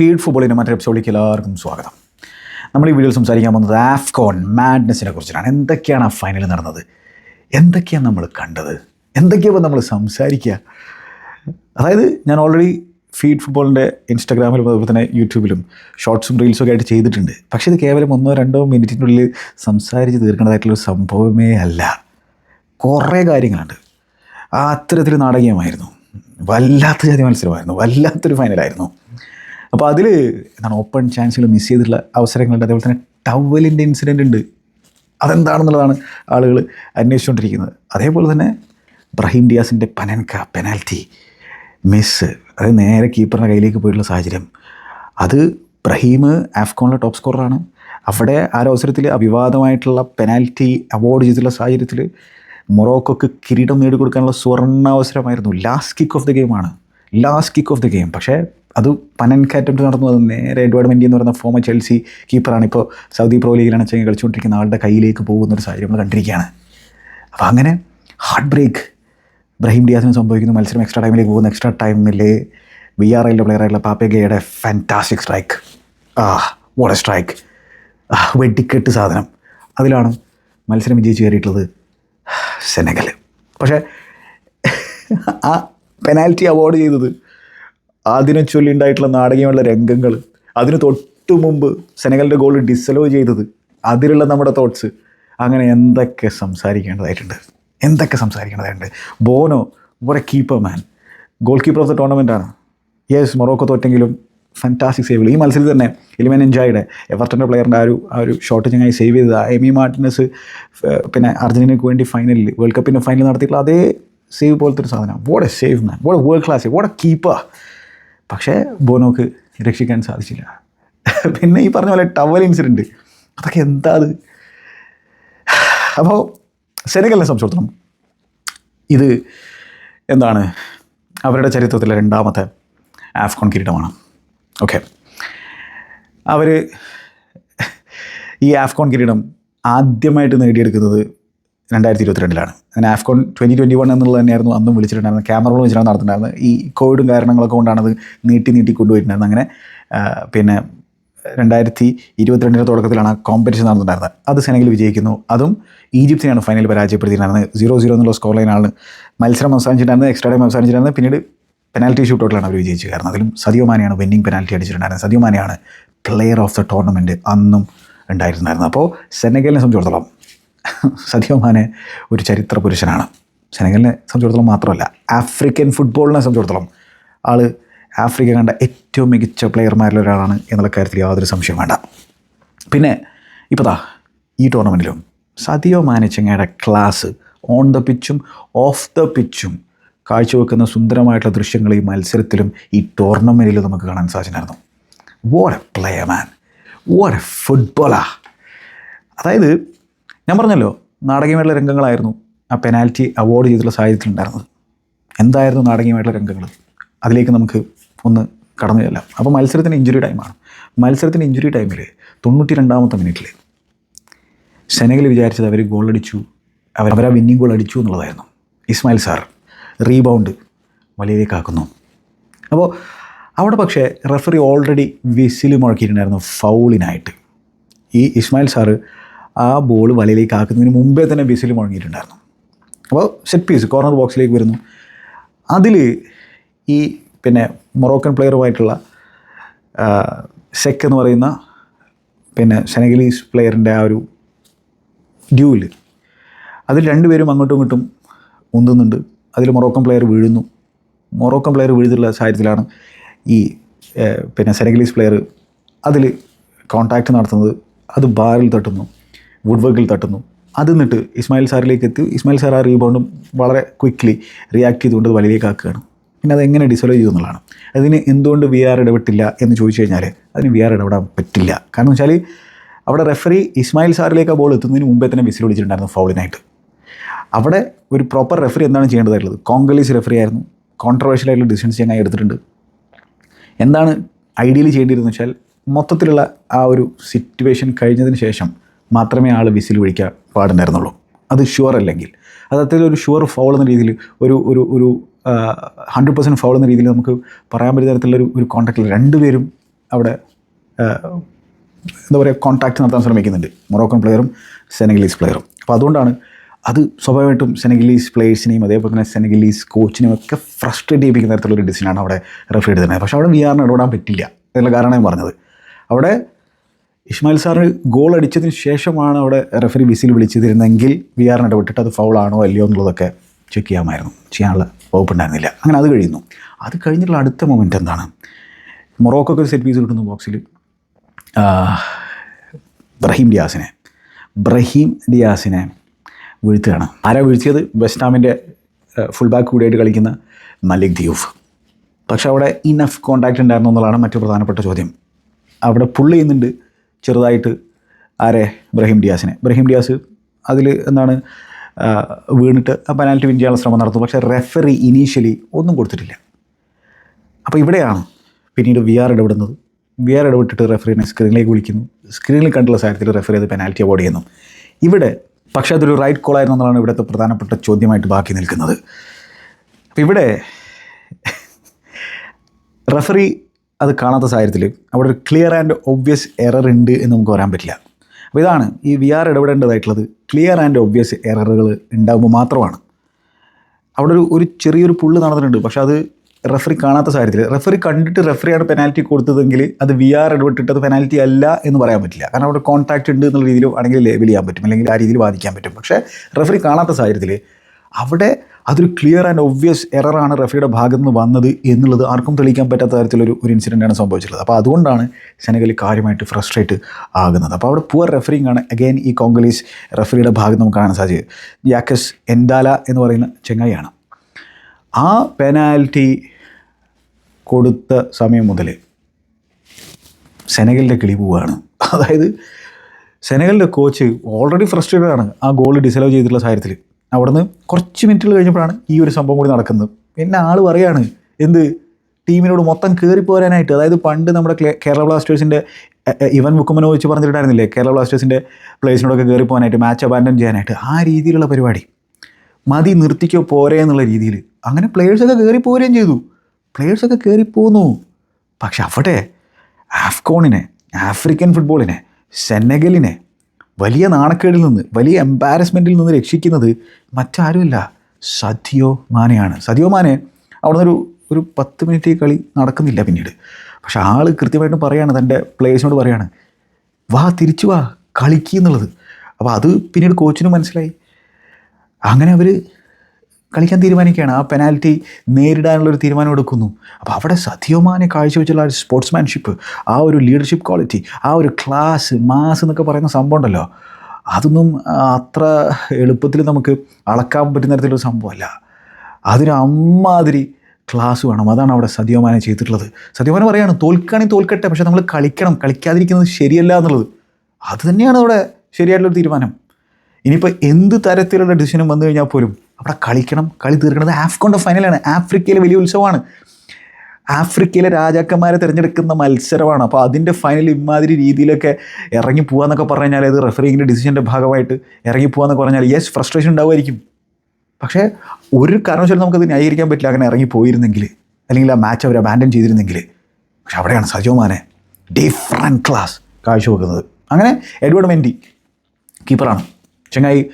Feed ഫുട്ബോളിന്റെ മറ്റൊരു എപ്പിസോഡിലേക്ക് എല്ലാവർക്കും സ്വാഗതം. നമ്മൾ ഈ വീഡിയോയിൽ സംസാരിക്കാൻ പോകുന്നത് ആഫ്കോൺ മാഡ്നസിനെ കുറിച്ചിട്ടാണ് എന്തൊക്കെയാണ് ആ ഫൈനൽ നടന്നത്? എന്തൊക്കെയാണ് നമ്മൾ കണ്ടത്? എന്തൊക്കെയാണ് നമ്മൾ സംസാരിക്കുക? അതായത് ഞാൻ ഓൾറെഡി ഫീഡ് ഫുട്ബോളിന്റെ ഇൻസ്റ്റാഗ്രാമിലും അതുപോലെ തന്നെ യൂട്യൂബിലും ഷോർട്സും റീൽസും ഒക്കെ ആയിട്ട് ചെയ്തിട്ടുണ്ട്. പക്ഷേ ഇത് കേവലം ഒന്നോ രണ്ടോ മിനിറ്റിനുള്ളിൽ സംസാരിച്ച് തീർക്കേണ്ടതായിട്ടുള്ളൊരു സംഭവമേ അല്ല. കുറേ കാര്യങ്ങളുണ്ട്. ആ അത്തരത്തിൽ നാടകീയമായിരുന്നു. വല്ലാത്ത ജാതി മത്സരമായിരുന്നു. വല്ലാത്തൊരു ഫൈനലായിരുന്നു അപ്പോൾ അതിൽ എന്താണ് ഓപ്പൺ ചാൻസുകൾ മിസ് ചെയ്തിട്ടുള്ള അവസരങ്ങളുണ്ട്. അതേപോലെ തന്നെ ടവലിന്റെ ഇൻസിഡന്റ് ഉണ്ട്. അതെന്താണെന്നുള്ളതാണ് ആളുകൾ അന്വേഷിച്ചുകൊണ്ടിരിക്കുന്നത് അതേപോലെ തന്നെ ബ്രഹീം ഡിയാസിന്റെ പനൻക പെനാൽറ്റി മിസ് അത് നേരെ കീപ്പറിന്റെ കയ്യിലേക്ക് പോയിട്ടുള്ള സാഹചര്യം. അത് ബ്രഹീം ആഫ്കോണിലെ ടോപ്പ് സ്കോറാണ് അവിടെ ആ അവസരത്തിൽ അവിവാദമായിട്ടുള്ള പെനാൽറ്റി അവോർഡ് ചെയ്തിട്ടുള്ള സാഹചര്യത്തിൽ മൊറോക്കോക്ക് കിരീടം നേടിക്കൊടുക്കാനുള്ള സുവർണാവസരമായിരുന്നു ലാസ്റ്റ് കിക്ക് ഓഫ് ദി ഗെയിമാണ് last kick off the game പക്ഷേ അത് പനൻ അറ്റംപ്റ്റ് നടന്നു അത് നേരെ എഡ്വാർഡ് മെൻഡി എന്ന് പറയുന്ന ഫോമ ചെൽസി കീപ്പറാണ് ഇപ്പോൾ സൗദി പ്രോ ലീഗിലാണ് ചെങ്ങി കളിച്ചുകൊണ്ടിരിക്കുന്ന ആളുടെ കയ്യിലേക്ക് പോകുന്ന ഒരു സാഹചര്യം നമ്മൾ കണ്ടിരിക്കുകയാണ്. അപ്പോൾ അങ്ങനെ ഹാർട്ട് ബ്രേക്ക് ബ്രഹീം ഡിയാസിന് സംഭവിക്കുന്നു. മത്സരം എക്സ്ട്രാ ടൈമിലേക്ക് പോകുന്ന. എക്സ്ട്രാ ടൈമിൽ വി ആർ ഐയിലെ പ്ലെയറായിട്ടുള്ള പാപ്പഗയുടെ ഫാന്റാസ്റ്റിക് സ്ട്രൈക്ക് ആ വോട്ട് എ സ്ട്രൈക്ക് ആ വെടിക്കെട്ട് സാധനം. അതിലാണ് മത്സരം വിജയിച്ച് കയറിയിട്ടുള്ളത് സെനഗൽ പക്ഷേ ആ പെനാൽറ്റി അവോർഡ് ചെയ്തത് അതിനെ ചൊല്ലി ഉണ്ടായിട്ടുള്ള നാടകീയമുള്ള രംഗങ്ങൾ അതിന് തൊട്ട് മുമ്പ് സെനഗലിന്റെ ഗോൾ ഡിസലോ ചെയ്തത് അതിലുള്ള നമ്മുടെ തോട്ട്സ് അങ്ങനെ എന്തൊക്കെ സംസാരിക്കേണ്ടതായിട്ടുണ്ട്? എന്തൊക്കെ സംസാരിക്കേണ്ടതായിട്ടുണ്ട്? ബോനോ വരെ keeper man goal keeper of the tournament ആണ്. യെസ് മൊറോക്കോ തോറ്റെങ്കിലും ഫാന്റാസ്റ്റിക് സേവ് ഈ മത്സരത്തിൽ തന്നെ ഇലിമൻ എൻജോയുടെ എവർട്ടന്റെ പ്ലെയറിന്റെ ആ ഒരു ആ ഒരു ഷോട്ട് ചങ്ങായി സേവ് ചെയ്തത്. എമി മാർട്ടിനസ് പിന്നെ അർജന്റീനയ്ക്ക് വേണ്ടി ഫൈനലിൽ വേൾഡ് കപ്പിന്റെ ഫൈനൽ നടത്തിയിട്ടുള്ള അതേ സേവ് പോലത്തെ ഒരു സാധനം what a save man what world class what a keeper പക്ഷേ ബോനോക്ക് രക്ഷിക്കാൻ സാധിച്ചില്ല. പിന്നെ ഈ പറഞ്ഞ പോലെ ടവൽ ഇൻസിഡന്റ് അതൊക്കെ എന്താ അത് അപ്പോൾ സെനഗലിനെ സംബന്ധിച്ചിടത്തോളം ഇത് എന്താണ്? അവരുടെ ചരിത്രത്തിലെ രണ്ടാമത്തെ ആഫ്കോൺ കിരീടമാണ്. ഓക്കെ. അവർ ഈ ആഫ്കോൺ കിരീടം ആദ്യമായിട്ട് നേടിയെടുക്കുന്നത് രണ്ടായിരത്തി ഇരുപത്തിരണ്ടിലാണ് അങ്ങനെ ആഫ്കോൺ ട്വന്റി ട്വന്റി വൺ എന്നുള്ളത് തന്നെയായിരുന്നു അന്നും വിളിച്ചിട്ടുണ്ടായിരുന്നത്. ക്യാമറകൾ വെച്ചിട്ടാണ് നടത്തുന്നുണ്ടായിരുന്നത്. ഈ കോവിഡും കാരണങ്ങളൊക്കെ അത് നീട്ടി നീട്ടി കൊണ്ടുപോയിട്ടുണ്ടായിരുന്നത് അങ്ങനെ പിന്നെ രണ്ടായിരത്തി ഇരുപത്തിരണ്ടിന്റെ തുടക്കത്തിലാണ് ആ കോമ്പറ്റീഷൻ നടന്നിട്ടുണ്ടായിരുന്നത്. അത് സെനഗൽ വിജയിക്കുന്നു. അതും ഈജിപ്തിനെയാണ് ഫൈനൽ പരാജയപ്പെടുത്തിയിട്ടുണ്ടായിരുന്നത്. സീറോ സീറോ എന്നുള്ള സ്കോർ ലൈനാണ് മത്സരം അവസാനിച്ചിട്ടുണ്ടായിരുന്നത്. Extra time അവസാനിച്ചിട്ടുണ്ടായിരുന്നത്. പിന്നീട് പെനാൽറ്റി ഷൂട്ടൗട്ടിലാണ് അവർ വിജയിച്ചു കാരണം അതിലും സദിയോ മാനെയാണ് വിന്നിംഗ് പെനാൽറ്റി അടിച്ചിട്ടുണ്ടായിരുന്നത്. സതിയോമാനെയാണ് പ്ലെയർ ഓഫ് ദ ടൂർണമെന്റ് അന്നും ഉണ്ടായിരുന്നായിരുന്നു അപ്പോൾ സെനഗലിനെ സംബന്ധിച്ചിടത്തോളം സദിയോ മാനെ ഒരു ചരിത്ര പുരുഷനാണ്. സെനഗലിനെ സംബന്ധിച്ചിടത്തോളം മാത്രമല്ല ആഫ്രിക്കൻ ഫുട്ബോളിനെ സംബന്ധിച്ചിടത്തോളം ആൾ ആഫ്രിക്ക കണ്ട ഏറ്റവും മികച്ച പ്ലെയർമാരിൽ ഒരാളാണ് എന്നുള്ള കാര്യത്തിൽ യാതൊരു സംശയം വേണ്ട. പിന്നെ ഇപ്പോൾ താ ഈ ടൂർണമെന്റിലും സദ്യോ മാനച്ചങ്ങയുടെ ക്ലാസ് ഓൺ ദ പിച്ചും ഓഫ് ദ പിച്ചും കാഴ്ചവെക്കുന്ന സുന്ദരമായിട്ടുള്ള ദൃശ്യങ്ങൾ ഈ മത്സരത്തിലും ഈ ടൂർണമെന്റിലും നമുക്ക് കാണാൻ സാധിച്ചിട്ടുണ്ടായിരുന്നു. What a player man what a footballer അതായത് ഞാൻ പറഞ്ഞല്ലോ നാടകീയമായിട്ടുള്ള രംഗങ്ങളായിരുന്നു. ആ പെനാൽറ്റി അവോർഡ് ചെയ്തിട്ടുള്ള സാഹചര്യത്തിലുണ്ടായിരുന്നത്. എന്തായിരുന്നു നാടകീയമായിട്ടുള്ള രംഗങ്ങൾ അതിലേക്ക് നമുക്ക് ഒന്ന് കടന്നു ചെല്ലാം. അപ്പോൾ മത്സരത്തിന് ഇഞ്ചുറി ടൈമാണ് മത്സരത്തിന് ഇഞ്ചുറി ടൈമിൽ തൊണ്ണൂറ്റി രണ്ടാമത്തെ മിനിറ്റിൽ സെനഗൽ വിചാരിച്ചത് അവർ ഗോളടിച്ചു അവർ ആ വിന്നിങ് ഗോൾ അടിച്ചു എന്നുള്ളതായിരുന്നു. ഇസ്മായിൽ സാർ റീബൗണ്ട് വലയിലേക്ക് ആക്കുന്നു. അപ്പോൾ അവിടെ പക്ഷേ റെഫറി ഓൾറെഡി വിസിൽ മുഴക്കിയിട്ടുണ്ടായിരുന്നു ഫൗളിനായിട്ട് ഈ ഇസ്മായിൽ സാറ് ആ ബോൾ വലയിലേക്ക് ആക്കുന്നതിന് മുമ്പേ തന്നെ വിസിൽ മുഴങ്ങിയിട്ടുണ്ടായിരുന്നു. അപ്പോൾ സെറ്റ് പീസ് കോർണർ ബോക്സിലേക്ക് വരുന്നു. അതിൽ ഈ പിന്നെ മൊറോക്കൻ പ്ലെയറുമായിട്ടുള്ള സെക്ക് എന്ന് പറയുന്ന പിന്നെ സെനഗലീസ് പ്ലെയറിന്റെ ആ ഒരു ഡ്യൂൽ അതിൽ രണ്ടുപേരും അങ്ങോട്ടും ഇങ്ങോട്ടും ഉന്തുന്നുണ്ട് അതിൽ മൊറോക്കൻ പ്ലെയർ വീഴുന്നു. മൊറോക്കൻ പ്ലെയർ വീഴുന്നുള്ള സാഹചര്യത്തിലാണ് ഈ പിന്നെ സെനഗലീസ് പ്ലെയർ അതിൽ കോൺടാക്റ്റ് നടത്തുന്നത്. അത് ബാറിൽ തട്ടുന്നു. വുഡ് വർക്കിൽ തട്ടുന്നു. അത് നിന്നിട്ട് ഇസ്മായിൽ സാറിലേക്ക് എത്തി. ഇസ്മായിൽ സാർ ആ റീബൗണ്ടും വളരെ ക്വിക്ക്ലി റിയാക്ട് ചെയ്തുകൊണ്ട് അത് വലയിലേക്ക് ആക്കുകയാണ്. പിന്നെ അത് എങ്ങനെ ഡിസോൾവ് ചെയ്തു എന്നുള്ളതാണ്. അതിന് എന്തുകൊണ്ട് വി ആർ ഇടപെട്ടില്ല എന്ന് ചോദിച്ചു കഴിഞ്ഞാൽ അതിന് വി ആർ ഇടപെടാൻ പറ്റില്ല. കാരണം വെച്ചാൽ അവിടെ റെഫറി ഇസ്മായിൽ സാറിലേക്ക് ആ ബോൾ എത്തുന്നതിന് മുമ്പേ തന്നെ വിസിൽ വിളിച്ചിട്ടുണ്ടായിരുന്നു ഫൗളിനായിട്ട് അവിടെ ഒരു പ്രോപ്പർ റെഫറി എന്താണ് ചെയ്യേണ്ടതായിട്ടുള്ളത്? കോങ്കലീസ് റെഫറി ആയിരുന്നു. കോൺട്രവേഴ്ഷ്യൽ ആയിട്ടുള്ള ഡിസിഷൻസ് ഞാൻ എടുത്തിട്ടുണ്ട്. എന്താണ് ഐഡിയലി ചെയ്യേണ്ടിയിരുന്നത് വെച്ചാൽ മൊത്തത്തിലുള്ള ആ ഒരു സിറ്റുവേഷൻ കഴിഞ്ഞതിന് ശേഷം മാത്രമേ ആൾ വിസിൽ വിളിക്കാൻ പാടുണ്ടായിരുന്നുള്ളൂ. അത് ഷുവർ അല്ലെങ്കിൽ. അത് അത്രയും ഒരു ഷുവർ ഫൗൾ എന്ന രീതിയിൽ ഒരു ഒരു ഒരു ഹൺഡ്രഡ് പെർസെന്റ് ഫൗൾ എന്ന രീതിയിൽ നമുക്ക് പറയാൻ പറ്റുന്ന തരത്തിലുള്ള ഒരു കോൺടാക്റ്റിൽ രണ്ടുപേരും അവിടെ എന്താ പറയുക കോൺടാക്ട് നടത്താൻ ശ്രമിക്കുന്നുണ്ട്. മൊറോക്കൻ പ്ലെയറും സെനഗലീസ് പ്ലെയറും അപ്പോൾ അതുകൊണ്ടാണ് അത് സ്വാഭാവികമായിട്ടും സെനഗലീസ് പ്ലേയേഴ്സിനെയും അതേപോലെ തന്നെ സെനഗലീസ് കോച്ചിനെയും ഒക്കെ ഫ്രസ്ട്രേറ്റ് ചെയ്യിപ്പിക്കുന്ന തരത്തിലുള്ള ഒരു ഡിസിഷനാണ് അവിടെ റെഫർ ചെയ്തിരുന്നത് പക്ഷേ അവിടെ വി ആറിന് ഇടപെടാൻ പറ്റില്ല. എന്നുള്ള കാരണം ഞാൻ പറഞ്ഞത്. അവിടെ ഇസ്മായിൽ സാറിന് ഗോൾ അടിച്ചതിന് ശേഷമാണ് അവിടെ റെഫറി വിസിൽ വിളിച്ചിരുന്നെങ്കിൽ വി ആറിന് ഇടപെട്ടിട്ട് അത് ഫൗളാണോ അല്ലയോ എന്നുള്ളതൊക്കെ ചെക്ക് ചെയ്യാമായിരുന്നു. ചെയ്യാനുള്ള വകുപ്പുണ്ടായിരുന്നില്ല അങ്ങനെ അത് കഴിയുന്നു. അത് കഴിഞ്ഞിട്ടുള്ള അടുത്ത മൊമെന്റ് എന്താണ്? മൊറോക്കൊക്കെ സെറ്റ് പീസ് കിട്ടുന്നു ബോക്സിൽ ബ്രഹീം ഡിയാസിനെ. ബ്രഹീം ഡിയാസിനെ വീഴ്ത്തുകയാണ്. ആരാ വീഴ്ത്തിയത്? വെസ്റ്റ്നാമിന്റെ ഫുൾ ബാക്ക് കൂടിയായിട്ട് കളിക്കുന്ന മലിക് ദിയൂഫ് പക്ഷേ അവിടെ ഇനഫ് കോണ്ടാക്റ്റ് ഉണ്ടായിരുന്നു എന്നുള്ളതാണ് മറ്റു പ്രധാനപ്പെട്ട ചോദ്യം. അവിടെ പുള്ള് ചെയ്യുന്നുണ്ട് ചെറുതായിട്ട് ആരെ? ബ്രഹീം ഡിയാസിനെ. ബ്രഹീം ഡിയാസ് അതിൽ എന്താണ് വീണിട്ട് ആ പെനാൽറ്റി വിൻ ചെയ്യാനുള്ള ശ്രമം നടത്തും പക്ഷേ റെഫറി ഇനീഷ്യലി ഒന്നും കൊടുത്തിട്ടില്ല. അപ്പോൾ ഇവിടെയാണ് പിന്നീട് വി ആർ ഇടപെടുന്നത്. വി ആർ ഇടപെട്ടിട്ട് റെഫറിനെ സ്ക്രീനിലേക്ക് വിളിക്കുന്നു. സ്ക്രീനിൽ കണ്ടുള്ള സാഹചര്യത്തിൽ റെഫറി അത് പെനാൽറ്റി അവാർഡ് ചെയ്യുന്നു. ഇവിടെ പക്ഷേ അതൊരു റൈറ്റ് കോൾ ആയിരുന്നു എന്നുള്ളതാണ് ഇവിടുത്തെ പ്രധാനപ്പെട്ട ചോദ്യമായിട്ട് ബാക്കി നിൽക്കുന്നത്. അപ്പോൾ ഇവിടെ റെഫറി അത് കാണാത്ത സാഹചര്യത്തിൽ അവിടെ ഒരു ക്ലിയർ ആൻഡ് ഒബ്വിയസ് എറർ ഉണ്ട് എന്ന് നമുക്ക് പറയാൻ പറ്റില്ല. അപ്പോൾ ഇതാണ് ഈ വി ആർ ഇടപെടേണ്ടതായിട്ടുള്ളത്. ക്ലിയർ ആൻഡ് ഒബ്വിയസ് എററുകൾ ഉണ്ടാകുമ്പോൾ മാത്രമാണ്. അവിടെ ഒരു ഒരു ചെറിയൊരു പുള്ള് നടന്നിട്ടുണ്ട്. പക്ഷേ അത് റെഫറി കാണാത്ത സാഹചര്യത്തിൽ റെഫറി കണ്ടിട്ട് റെഫറിയാണ് പെനാൽറ്റി കൊടുത്തതെങ്കിൽ അത് വി ആർ ഇടപെട്ടിട്ട് അത് പെനാൽറ്റി അല്ല എന്ന് പറയാൻ പറ്റില്ല. കാരണം അവിടെ കോൺടാക്റ്റ് ഉണ്ട് എന്നുള്ള രീതിയിൽ ആണെങ്കിൽ ലേബിൾ ചെയ്യാൻ പറ്റും അല്ലെങ്കിൽ ആ രീതിയിൽ ബാധിക്കാൻ പറ്റും. പക്ഷേ റെഫറി കാണാത്ത സാഹചര്യത്തിൽ അവിടെ അതൊരു ക്ലിയർ ആൻഡ് ഒബ്വിയസ് എററാണ് റഫിയുടെ ഭാഗത്ത് നിന്ന് വന്നത് എന്നുള്ളത് ആർക്കും തെളിയിക്കാൻ പറ്റാത്ത തരത്തിലൊരു ഒരു ഇൻസിഡന്റാണ് സംഭവിച്ചിട്ടുള്ളത്. അപ്പോൾ അതുകൊണ്ടാണ് സെനഗൽ കാര്യമായിട്ട് ഫ്രസ്ട്രേറ്റ് ആകുന്നത്. അപ്പോൾ അവിടെ പുവർ റെഫറിങ് ആണ്. അഗെയിൻ ഈ കോങ്കലീസ് റഫറിയുടെ ഭാഗത്ത് നമുക്ക് കാണാൻ സാധിച്ചത്. യാക്കസ് എൻഡാല എന്ന് പറയുന്ന ചെങ്ങായിയാണ്. ആ പെനാൽറ്റി കൊടുത്ത സമയം മുതൽ സെനഗലിന്റെ കിളി പോവുകയാണ്. അതായത് സെനഗലിന്റെ കോച്ച് ഓൾറെഡി ഫ്രസ്ട്രേറ്റഡ് ആണ് ആ ഗോൾ ഡിസലവ് ചെയ്തിട്ടുള്ള സാഹചര്യത്തിൽ അവിടുന്ന് കുറച്ച് മിനിറ്റുകൾ കഴിഞ്ഞപ്പോഴാണ് ഈ ഒരു സംഭവം കൂടി നടക്കുന്നത്. പിന്നെ ആൾ പറയാണ് എന്ത്? ടീമിനോട് മൊത്തം കയറി പോരാനായിട്ട്? അതായത് പണ്ട് നമ്മുടെ കേരള ബ്ലാസ്റ്റേഴ്സിന്റെ ഇവൻ മുക്കുമനോ വെച്ച് പറഞ്ഞിട്ടുണ്ടായിരുന്നില്ലേ? കേരള ബ്ലാസ്റ്റേഴ്സിന്റെ പ്ലേസിനോടൊക്കെ കയറി പോകാനായിട്ട് മാച്ച് അബാൻഡൻ ചെയ്യാനായിട്ട്. ആ രീതിയിലുള്ള പരിപാടി. മതി നിർത്തിക്കോ പോരെ എന്നുള്ള രീതിയിൽ. അങ്ങനെ പ്ലേയേഴ്സൊക്കെ കയറി പോരുകയും ചെയ്തു. പ്ലേയേഴ്സൊക്കെ കയറി പോന്നു. പക്ഷെ അവിടെ ആഫ്കോണിനെ ആഫ്രിക്കൻ ഫുട്ബോളിനെ സെനഗലിനെ വലിയ നാണക്കേടിൽ നിന്ന് വലിയ എംബാരസ്മെന്റിൽ നിന്ന് രക്ഷിക്കുന്നത് മറ്റാരുമല്ല സദ്യോ മാനയാണ്. സദ്യോ മാനെ അവിടെ നിന്നൊരു ഒരു പത്ത് മിനിറ്റ് കളി നടക്കുന്നില്ല പിന്നീട്. പക്ഷെ ആൾ കൃത്യമായിട്ടും പറയാണ് തന്റെ പ്ലേയേഴ്സിനോട് പറയാണ് വാ തിരിച്ചു വാ കളിക്കുക എന്നുള്ളത്. അപ്പോൾ അത് പിന്നീട് കോച്ചിനും മനസ്സിലായി. അങ്ങനെ അവർ കളിക്കാൻ തീരുമാനിക്കുകയാണ്. ആ പെനാൽറ്റി നേരിടാനുള്ള ഒരു തീരുമാനം എടുക്കുന്നു. അപ്പോൾ അവിടെ സത്യമാനെ കാഴ്ചവെച്ചുള്ള ഒരു സ്പോർട്സ്മാൻഷിപ്പ് ആ ഒരു ലീഡർഷിപ്പ് ക്വാളിറ്റി ആ ഒരു ക്ലാസ് മാസ് എന്നൊക്കെ പറയുന്ന സംഭവം ഉണ്ടല്ലോ. അതൊന്നും അത്ര എളുപ്പത്തിൽ നമുക്ക് അളക്കാൻ പറ്റുന്ന തരത്തിലൊരു സംഭവമല്ല. അതിന് അമ്മാതിരി ക്ലാസ് വേണം. അതാണ് അവിടെ സദ്യമാനെ ചെയ്തിട്ടുള്ളത്. സദ്യമാനെ പറയാണ് തോൽക്കുകയാണെങ്കിൽ തോൽക്കട്ടെ പക്ഷേ നമ്മൾ കളിക്കണം. കളിക്കാതിരിക്കുന്നത് ശരിയല്ല എന്നുള്ളത്. അത് തന്നെയാണ് അവിടെ ശരിയായിട്ടുള്ളൊരു തീരുമാനം. ഇനിയിപ്പോൾ എന്ത് തരത്തിലുള്ള ഡിസിഷനും വന്നു കഴിഞ്ഞാൽ പോലും അവിടെ കളിക്കണം. കളി തീർക്കണത് ആഫ്കോണ്ട ഫൈനലാണ് ആഫ്രിക്കയിലെ വലിയ ഉത്സവമാണ്. ആഫ്രിക്കയിലെ രാജാക്കന്മാരെ തിരഞ്ഞെടുക്കുന്ന മത്സരമാണ്. അപ്പോൾ അതിന്റെ ഫൈനൽ ഇമാതിരി രീതിയിലൊക്കെ ഇറങ്ങി പോകാമെന്നൊക്കെ പറഞ്ഞു കഴിഞ്ഞാൽ അത് റെഫറിങ്ങിന്റെ ഡിസിഷന്റെ ഭാഗമായിട്ട് ഇറങ്ങി പോകാമെന്നൊക്കെ പറഞ്ഞാൽ യെസ് ഫ്രസ്ട്രേഷൻ ഉണ്ടാവുമായിരിക്കും. പക്ഷേ ഒരു കാരണവശാലും നമുക്കത് ന്യായീകരിക്കാൻ പറ്റില്ല അങ്ങനെ ഇറങ്ങി പോയിരുന്നെങ്കിൽ. അല്ലെങ്കിൽ ആ മാച്ച് അവർ അബാൻഡൻ ചെയ്തിരുന്നെങ്കിൽ. പക്ഷെ അവിടെയാണ് സജോമാനെ ഡിഫറന്റ് ക്ലാസ് കാഴ്ചവെക്കുന്നത്. അങ്ങനെ എഡ്വേർഡ് മെന്റി കീപ്പറാണ് ചങ്ങായി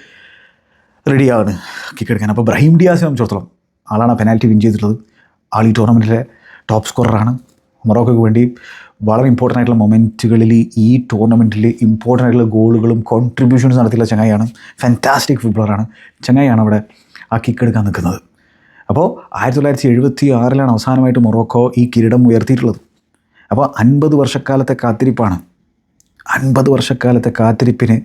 റെഡിയാണ് കിക്ക് എടുക്കാൻ. അപ്പോൾ ബ്രഹീം ഡിയാസിനെ സംബന്ധിച്ചിടത്തോളം ആളാണ് പെനാൽറ്റി വിൻ ചെയ്തിട്ടുള്ളത്. ആൾ ഈ ടൂർണമെന്റിലെ ടോപ്പ് സ്കോററാണ് മൊറോക്കോയ്ക്ക് വേണ്ടി വളരെ ഇമ്പോർട്ടന്റ് ആയിട്ടുള്ള മൊമെന്റുകളിൽ ഈ ടൂർണമെന്റിൽ ഇമ്പോർട്ടന്റ് ആയിട്ടുള്ള ഗോളുകളും കോൺട്രിബ്യൂഷൻസ് നടത്തിയുള്ള ചങ്ങായിയാണ്. ഫാന്റാസ്റ്റിക് ഫുട്ബോളറാണ് ചങ്ങായിയാണ് അവിടെ ആ കിക്ക് എടുക്കാൻ നിൽക്കുന്നത്. അപ്പോൾ ആയിരത്തി തൊള്ളായിരത്തി എഴുപത്തി ആറിലാണ് അവസാനമായിട്ട് മൊറോക്കോ ഈ കിരീടം ഉയർത്തിയിട്ടുള്ളത്. അപ്പോൾ അൻപത് വർഷക്കാലത്തെ കാത്തിരിപ്പാണ്. അൻപത് വർഷക്കാലത്തെ കാത്തിരിപ്പിന്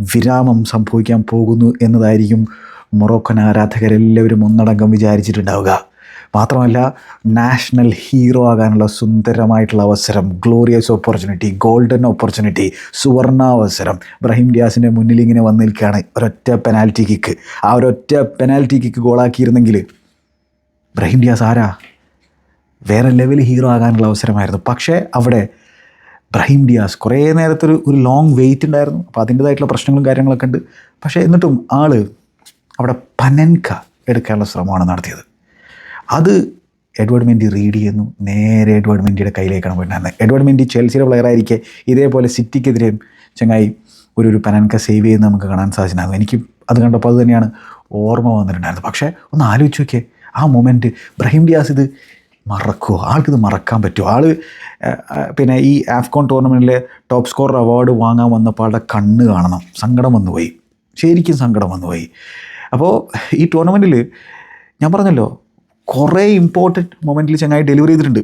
വിരാമം സംഭവിക്കാൻ പോകുന്നു എന്നതായിരിക്കും മൊറോക്കൻ ആരാധകരെല്ലാവരും ഒന്നടങ്കം വിചാരിച്ചിട്ടുണ്ടാവുക. മാത്രമല്ല നാഷണൽ ഹീറോ ആകാനുള്ള സുന്ദരമായിട്ടുള്ള അവസരം ഗ്ലോറിയസ് ഓപ്പർച്യൂണിറ്റി ഗോൾഡൻ ഓപ്പർച്യൂണിറ്റി സുവർണാവസരം. ബ്രഹീം ഡിയാസിന്റെ മുന്നിൽ ഇങ്ങനെ വന്നു നിൽക്കുകയാണ്. ഒരൊറ്റ പെനാൽറ്റി കിക്ക് ആ ഒരൊറ്റ പെനാൽറ്റി കിക്ക് ഗോളാക്കിയിരുന്നെങ്കിൽ ഇബ്രാഹിം ഡിയാസ് ആരാ? വേറെ ലെവൽ ഹീറോ ആകാനുള്ള അവസരമായിരുന്നു. പക്ഷേ അവിടെ ബ്രഹീം ഡിയാസ് കുറേ നേരത്തെ ഒരു ഒരു ലോങ് വെയിറ്റ് ഉണ്ടായിരുന്നു. അപ്പോൾ അതിന്റേതായിട്ടുള്ള പ്രശ്നങ്ങളും കാര്യങ്ങളൊക്കെ ഉണ്ട്. പക്ഷേ എന്നിട്ടും ആൾ അവിടെ പനൻക എടുക്കാനുള്ള ശ്രമമാണ് നടത്തിയത്. അത് എഡ്വേർഡ് മെൻഡി റീഡ് ചെയ്യുന്നു. നേരെ എഡ്വേർഡ് മെൻഡിയുടെ കയ്യിലേക്കാണ് പോയിട്ടുണ്ടായിരുന്നത് എഡ്വേർഡ് മെൻഡി ചെൽസിയുടെ പ്ലെയർ ആയിരിക്കെ. ഇതേപോലെ സിറ്റിക്കെതിരെയും ചങ്ങായി ഒരു ഒരു പനൻക സേവ് ചെയ്യുന്ന നമുക്ക് കാണാൻ സാധിച്ചിട്ടുണ്ടായിരുന്നു എനിക്ക് അത് കണ്ടപ്പോൾ അത് തന്നെയാണ് ഓർമ്മ വന്നിട്ടുണ്ടായിരുന്നത്. പക്ഷേ ഒന്ന് ആലോചിച്ച് നോക്കിയേ. ആ മൊമെന്റ് ബ്രഹീം ഡിയാസ് ഇത് മറക്കുമോ ആൾക്കിത് മറക്കാൻ പറ്റുമോ ആൾ പിന്നെ ഈ ആഫ്കോൺ ടൂർണമെന്റിലെ ടോപ്പ് സ്കോർ അവാർഡ് വാങ്ങാൻ വന്നപ്പോൾ ആളുടെ കണ്ണ് കാണണം. സങ്കടം വന്നുപോയി. ശരിക്കും സങ്കടം വന്നുപോയി. അപ്പോൾ ഈ ടൂർണമെന്റിൽ ഞാൻ പറഞ്ഞല്ലോ കുറേ ഇമ്പോർട്ടന്റ് മൊമെന്റിൽ ചങ്ങായി ഡെലിവറി ചെയ്തിട്ടുണ്ട്.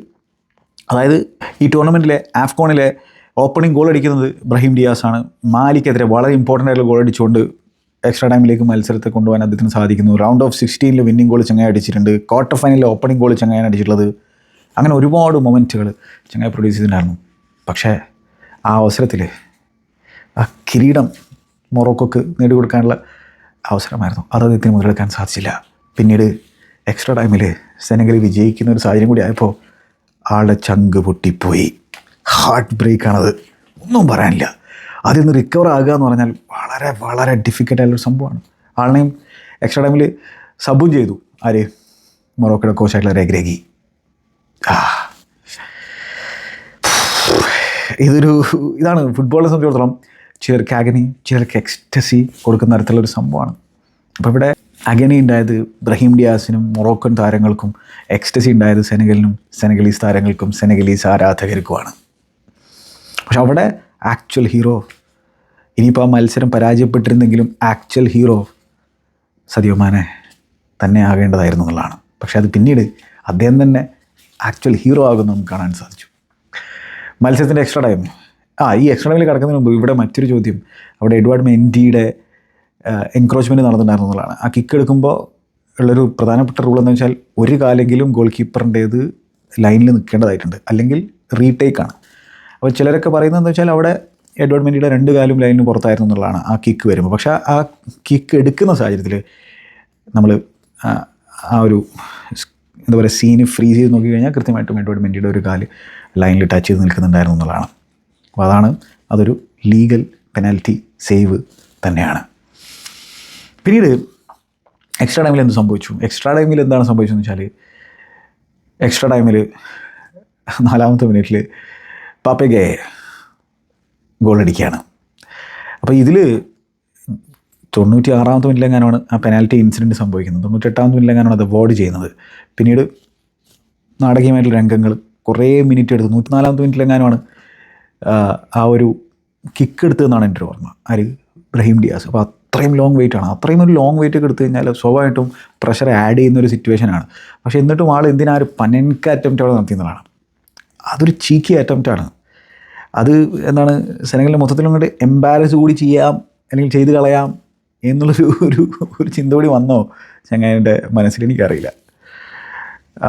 അതായത് ഈ ടൂർണമെന്റിലെ ആഫ്കോണിലെ ഓപ്പണിംഗ് ഗോൾ അടിക്കുന്നത് ഇബ്രാഹിം ഡിയാസാണ്. മാലിക്കെതിരെ വളരെ ഇമ്പോർട്ടന്റ് ആയിട്ടുള്ള ഗോൾ അടിച്ചുകൊണ്ട് എക്സ്ട്രാ ടൈമിലേക്ക് മത്സരത്തെ കൊണ്ടുപോകാൻ അദ്ദേഹത്തിന് സാധിക്കുന്നു. റൗണ്ട് ഓഫ് സിക്സ്റ്റീനിൽ വിന്നിംഗ് ഗോൾ ചങ്ങായി അടിച്ചിട്ടുണ്ട്. ക്വാർട്ടർ ഫൈനലിൽ ഓപ്പണിംഗ് ഗോൾ ചങ്ങായാണ് അടിച്ചിട്ടുള്ളത്. അങ്ങനെ ഒരുപാട് മൊമെന്റുകൾ ചങ്ങായി പ്രൊഡ്യൂസ് ചെയ്തിട്ടുണ്ടായിരുന്നു. പക്ഷേ ആ അവസരത്തിൽ ആ കിരീടം മൊറോക്കോക്ക് നേടിക്കൊടുക്കാനുള്ള അവസരമായിരുന്നു. അത് അദ്ദേഹത്തിന് മുതലെടുക്കാൻ സാധിച്ചില്ല. പിന്നീട് എക്സ്ട്രാ ടൈമിൽ സെനഗൽ വിജയിക്കുന്ന ഒരു സാഹചര്യം കൂടി ആയപ്പോൾ ആളുടെ ചങ്ക് പൊട്ടിപ്പോയി. ഹാർട്ട് ബ്രേക്കാണത് ഒന്നും പറയാനില്ല. അതിൽ നിന്ന് റിക്കവർ ആകുക എന്ന് പറഞ്ഞാൽ വളരെ വളരെ ഡിഫിക്കൽട്ടായിട്ടുള്ളൊരു സംഭവമാണ്. ആളിനെയും എക്സ്ട്രാ ടൈമിൽ സബും ചെയ്തു. ആര്? മൊറോക്കയുടെ കോച്ചായിട്ടുള്ള രഗ്രേഗി ഇതൊരു ഇതാണ് ഫുട്ബോളിനെ സംബന്ധിച്ചിടത്തോളം ചിലർക്ക് അഗനി ചിലർക്ക് എക്സ്റ്റസി കൊടുക്കുന്ന തരത്തിലുള്ള ഒരു സംഭവമാണ്. അപ്പോൾ ഇവിടെ അഗനി ഉണ്ടായത് ബ്രഹീം ഡിയാസിനും മൊറോക്കൻ താരങ്ങൾക്കും എക്സ്റ്റസി ഉണ്ടായത് സെനഗലിനും സെനഗലീസ് താരങ്ങൾക്കും സെനഗലീസ് ആരാധകർക്കുമാണ്. പക്ഷെ അവിടെ ആക്ച്വൽ ഹീറോ ഇനിയിപ്പോൾ ആ മത്സരം പരാജയപ്പെട്ടിരുന്നെങ്കിലും ആക്ച്വൽ ഹീറോ സതിയോമാനെ തന്നെ ആകേണ്ടതായിരുന്നു എന്നുള്ളതാണ്. പക്ഷെ അത് പിന്നീട് അദ്ദേഹം തന്നെ ആക്ച്വൽ ഹീറോ ആകുന്ന നമുക്ക് കാണാൻ സാധിച്ചു. മത്സരത്തിന്റെ എക്സ്ട്രാ ടൈം ആ ഈ എക്സ്ട്രാ ടൈമിൽ കിടക്കുന്നതിന് മുമ്പ് ഇവിടെ മറ്റൊരു ചോദ്യം. അവിടെ എഡ്വാർഡ് മെൻഡിയുടെ എൻക്രോച്ച്മെന്റ് നടന്നിട്ടുണ്ടായിരുന്നു ആ കിക്ക് എടുക്കുമ്പോൾ ഉള്ളൊരു പ്രധാനപ്പെട്ട റൂൾ എന്ന് വെച്ചാൽ ഒരു കാലെങ്കിലും ഗോൾ കീപ്പറിന്റേത് ലൈനിൽ നിൽക്കേണ്ടതായിട്ടുണ്ട്. അല്ലെങ്കിൽ റീടേക്കാണ് അപ്പോൾ ചിലരൊക്കെ പറയുന്നത് വെച്ചാൽ അവിടെ എഡ്വേർഡ് മെൻഡിയുടെ രണ്ട് കാലും ലൈനിന് പുറത്തായിരുന്നു എന്നുള്ളതാണ് ആ കിക്ക് വരുമ്പോൾ. പക്ഷേ ആ കിക്ക് എടുക്കുന്ന സാഹചര്യത്തിൽ നമ്മൾ ആ ഒരു എന്താ പറയുക സീന് ഫ്രീസ് ചെയ്ത് നോക്കി കഴിഞ്ഞാൽ കൃത്യമായിട്ടും എഡ്വേർഡ് മെൻഡിയുടെ ഒരു കാൽ ലൈനിൽ ടച്ച് ചെയ്ത് നിൽക്കുന്നുണ്ടായിരുന്നു എന്നുള്ളതാണ്. അപ്പോൾ അതാണ് അതൊരു ലീഗൽ പെനാൽറ്റി സേവ് തന്നെയാണ്. പിന്നീട് എക്സ്ട്രാ ടൈമിൽ എന്ത് സംഭവിച്ചു? എക്സ്ട്രാ ടൈമിൽ എന്താണ് സംഭവിച്ചതെന്ന് വെച്ചാൽ എക്സ്ട്രാ ടൈമിൽ നാലാമത്തെ മിനിറ്റിൽ പാപ്പയ്ക്ക് ഗോൾ അടിക്കുകയാണ് അപ്പോൾ ഇതിൽ തൊണ്ണൂറ്റി ആറാമത്തെ മിനിറ്റിലെങ്ങാനാണ് ആ പെനാൽറ്റി ഇൻസിഡന്റ് സംഭവിക്കുന്നത്. തൊണ്ണൂറ്റെട്ടാമത്തെ മിനിറ്റിലെങ്ങാനാണ് അത് അവോയ്ഡ് ചെയ്യുന്നത്. പിന്നീട് നാടകീയമായിട്ടുള്ള രംഗങ്ങൾ കുറേ മിനിറ്റ് എടുത്ത് നൂറ്റിനാലാമത്തെ മിനിറ്റിലെങ്ങാനുമാണ് ആ ഒരു കിക്ക് എടുത്തതെന്നാണ് എന്റെ ഒരു ഓർമ്മ. ആര്? Ibrahim Diaz. അപ്പോൾ അത്രയും ലോങ് വെയിറ്റ് ആണ്. അത്രയും ഒരു ലോങ് വെയിറ്റ് ഒക്കെ എടുത്തു കഴിഞ്ഞാൽ സ്വാഭാവികമായിട്ടും പ്രഷർ ആഡ് ചെയ്യുന്ന ഒരു സിറ്റുവേഷനാണ് പക്ഷേ എന്നിട്ടും ആൾ എന്തിനാ ഒരു പനൻക അറ്റംപ്റ്റ് അവിടെ നടത്തിയെന്നുള്ളതാണ്. അതൊരു ചീക്കി അറ്റംപ്റ്റാണ് അത് എന്താണ് സെനഗലിനെ മൊത്തത്തിൽ അങ്ങോട്ട് എംബാരസ് കൂടി ചെയ്യാം അല്ലെങ്കിൽ ചെയ്ത് കളയാം എന്നുള്ളൊരു ഒരു ഒരു ചിന്ത കൂടി വന്നോ ചങ്ങായിന്റെ മനസ്സിൽ എനിക്കറിയില്ല.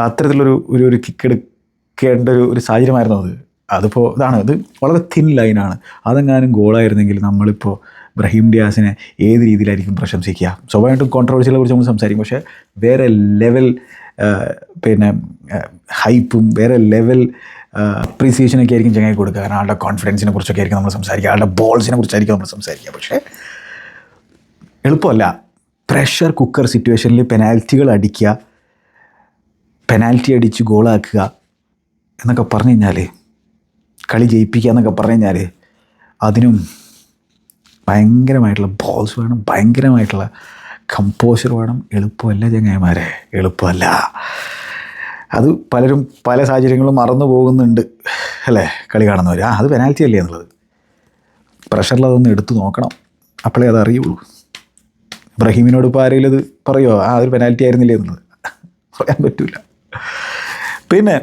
അത്തരത്തിലൊരു ഒരു ഒരു കിക്ക് എടുക്കേണ്ട ഒരു ഒരു സാഹചര്യമായിരുന്നു അത്. അതിപ്പോൾ ഇതാണ് അത് വളരെ തിൻ ലൈനാണ് അതെങ്ങാനും ഗോളായിരുന്നെങ്കിൽ നമ്മളിപ്പോൾ ബ്രഹീം ഡിയാസിനെ ഏത് രീതിയിലായിരിക്കും പ്രശംസിക്കുക? സ്വാഭാവികമായിട്ടും കോൺട്രവേഴ്സികളെ കുറിച്ച് നമ്മൾ സംസാരിക്കും പക്ഷേ വേറെ ലെവൽ പിന്നെ ഹൈപ്പും വേറെ ലെവൽ അപ്രീസിയേഷനൊക്കെ ആയിരിക്കും ചങ്ങായി കൊടുക്കുക. കാരണം ആളുടെ കോൺഫിഡൻസിനെ കുറിച്ചൊക്കെ ആയിരിക്കും നമ്മൾ സംസാരിക്കുക. ആളുടെ ബോൾസിനെ കുറിച്ചായിരിക്കും നമ്മൾ സംസാരിക്കുക. പക്ഷേ എളുപ്പമല്ല. പ്രഷർ കുക്കർ സിറ്റുവേഷനിൽ പെനാൽറ്റികൾ അടിക്കുക പെനാൽറ്റി അടിച്ച് ഗോളാക്കുക എന്നൊക്കെ പറഞ്ഞു കഴിഞ്ഞാൽ കളി ജയിപ്പിക്കുക എന്നൊക്കെ പറഞ്ഞു കഴിഞ്ഞാൽ അതിനും ഭയങ്കരമായിട്ടുള്ള ബോൾസ് വേണം ഭയങ്കരമായിട്ടുള്ള കമ്പോസർ വേണം. എളുപ്പമല്ല ചങ്ങായിമാരെ. എളുപ്പമല്ല. അത് പലരും പല സാഹചര്യങ്ങളും മറന്നു പോകുന്നുണ്ട് അല്ലേ? കളി കാണുന്നവർ ആ അത് പെനാൽറ്റി അല്ലേ എന്നുള്ളത്. പ്രഷറിൽ അതൊന്ന് എടുത്തു നോക്കണം. അപ്പോഴേ അത് അറിയുള്ളൂ. ഇബ്രഹീമിനോട് ഇപ്പോൾ ആരെങ്കിലും ഇത് പറയുമോ ആ അതൊരു പെനാൽറ്റി ആയിരുന്നില്ലേ എന്നുള്ളത്. പറയാൻ പറ്റില്ല പിന്നെ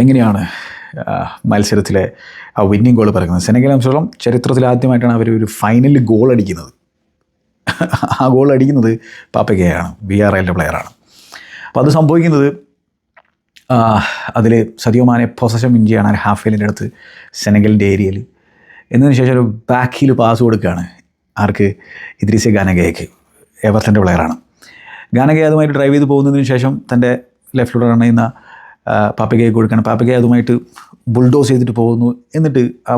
എങ്ങനെയാണ് മത്സരത്തിലെ ആ വിന്നിങ് ഗോൾ പറയുന്നത്? സെനഗലെ സംബന്ധിച്ചോളം ചരിത്രത്തിൽ ആദ്യമായിട്ടാണ് അവർ ഒരു ഫൈനൽ ഗോൾ അടിക്കുന്നത്. ആ ഗോൾ അടിക്കുന്നത് പാപ്പയ്ക്കയാണ്. ബി ആർ എല്ലിന്റെ പ്ലെയറാണ് അപ്പോൾ അത് സംഭവിക്കുന്നത് അതിൽ സതിയോമാനെ പൊസഷൻ വിൻ ചെയ്യാണ് ഹാഫ് ഫെയിലിന്റെ അടുത്ത് സെനഗലിന്റെ ഏരിയയിൽ എന്നതിന് ശേഷം ഒരു ബാക്കിൽ പാസ് കൊടുക്കുകയാണ് ആർക്ക്? ഇദ്രീസെ ഗാനഗയ്ക്ക് എവർട്ടന്റെ പ്ലെയറാണ് ഗാനഗയ അതുമായിട്ട് ഡ്രൈവ് ചെയ്ത് പോകുന്നതിന് ശേഷം തന്റെ ലെഫ്റ്റിലൂടെ റൺ ചെയ്യുന്ന പാപ്പയ്ക്കായി കൊടുക്കുകയാണ്. പാപ്പയ്ക്ക അതുമായിട്ട് ബുൾഡോസ് ചെയ്തിട്ട് പോകുന്നു. എന്നിട്ട് ആ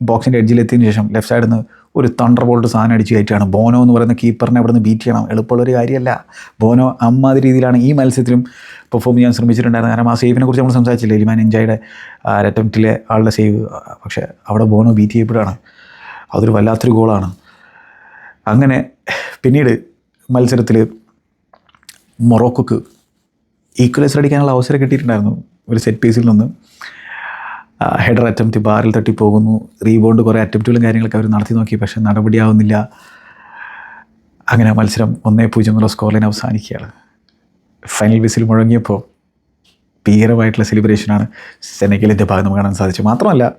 ബോക്സിന്റെ എഡ്ജിലെത്തിയതിന് ശേഷം ലെഫ്റ്റ് സൈഡിൽ നിന്ന് ഒരു തണ്ടർ ബോൾട്ട് സാധനം അടിച്ച് കയറ്റിയാണ് ബോനോ എന്ന് പറയുന്ന കീപ്പറിനെ അവിടെ നിന്ന് ബീറ്റ് ചെയ്യണം. എളുപ്പമുള്ളൊരു കാര്യമല്ല. ബോനോ അമ്മാതിരി രീതിയിലാണ് ഈ മത്സരത്തിലും പെർഫോം ചെയ്യാൻ ശ്രമിച്ചിട്ടുണ്ടായിരുന്നത്. കാരണം ആ സേവിനെ കുറിച്ച് നമ്മൾ സംസാരിച്ചില്ല? എലിമാൻ എൻജായുടെ അറ്റംപ്റ്റിലെ ആളുടെ സേവ് പക്ഷേ അവിടെ ബോനോ ബീറ്റ് ചെയ്യപ്പെടുകയാണ്. അതൊരു വല്ലാത്തൊരു ഗോളാണ് അങ്ങനെ പിന്നീട് മത്സരത്തിൽ മൊറോക്കോക്ക് ഈക്വലൈസർ അടിക്കാനുള്ള അവസരം കിട്ടിയിട്ടുണ്ടായിരുന്നു. ഒരു സെറ്റ് പീസിൽ നിന്ന്. ഹെഡർ അറ്റംപ്റ്റ് ബാറിൽ തട്ടിപ്പോകുന്നു. റീബോണ്ട് കുറേ അറ്റംപ്റ്റുകളും കാര്യങ്ങളൊക്കെ അവർ നടത്തി നോക്കി പക്ഷേ നടപടിയാവുന്നില്ല. അങ്ങനെ മത്സരം ഒന്നേ പൂജ്യം എന്നുള്ള സ്കോർ ലൈൻ അവസാനിക്കുകയാണ്. ഫൈനൽ വിസിൽ മുഴങ്ങിയപ്പോൾ ഭീകരമായിട്ടുള്ള സെലിബ്രേഷനാണ് സെനഗലിന്റെ ഭാഗം നമുക്ക് കാണാൻ സാധിച്ചു മാത്രമല്ല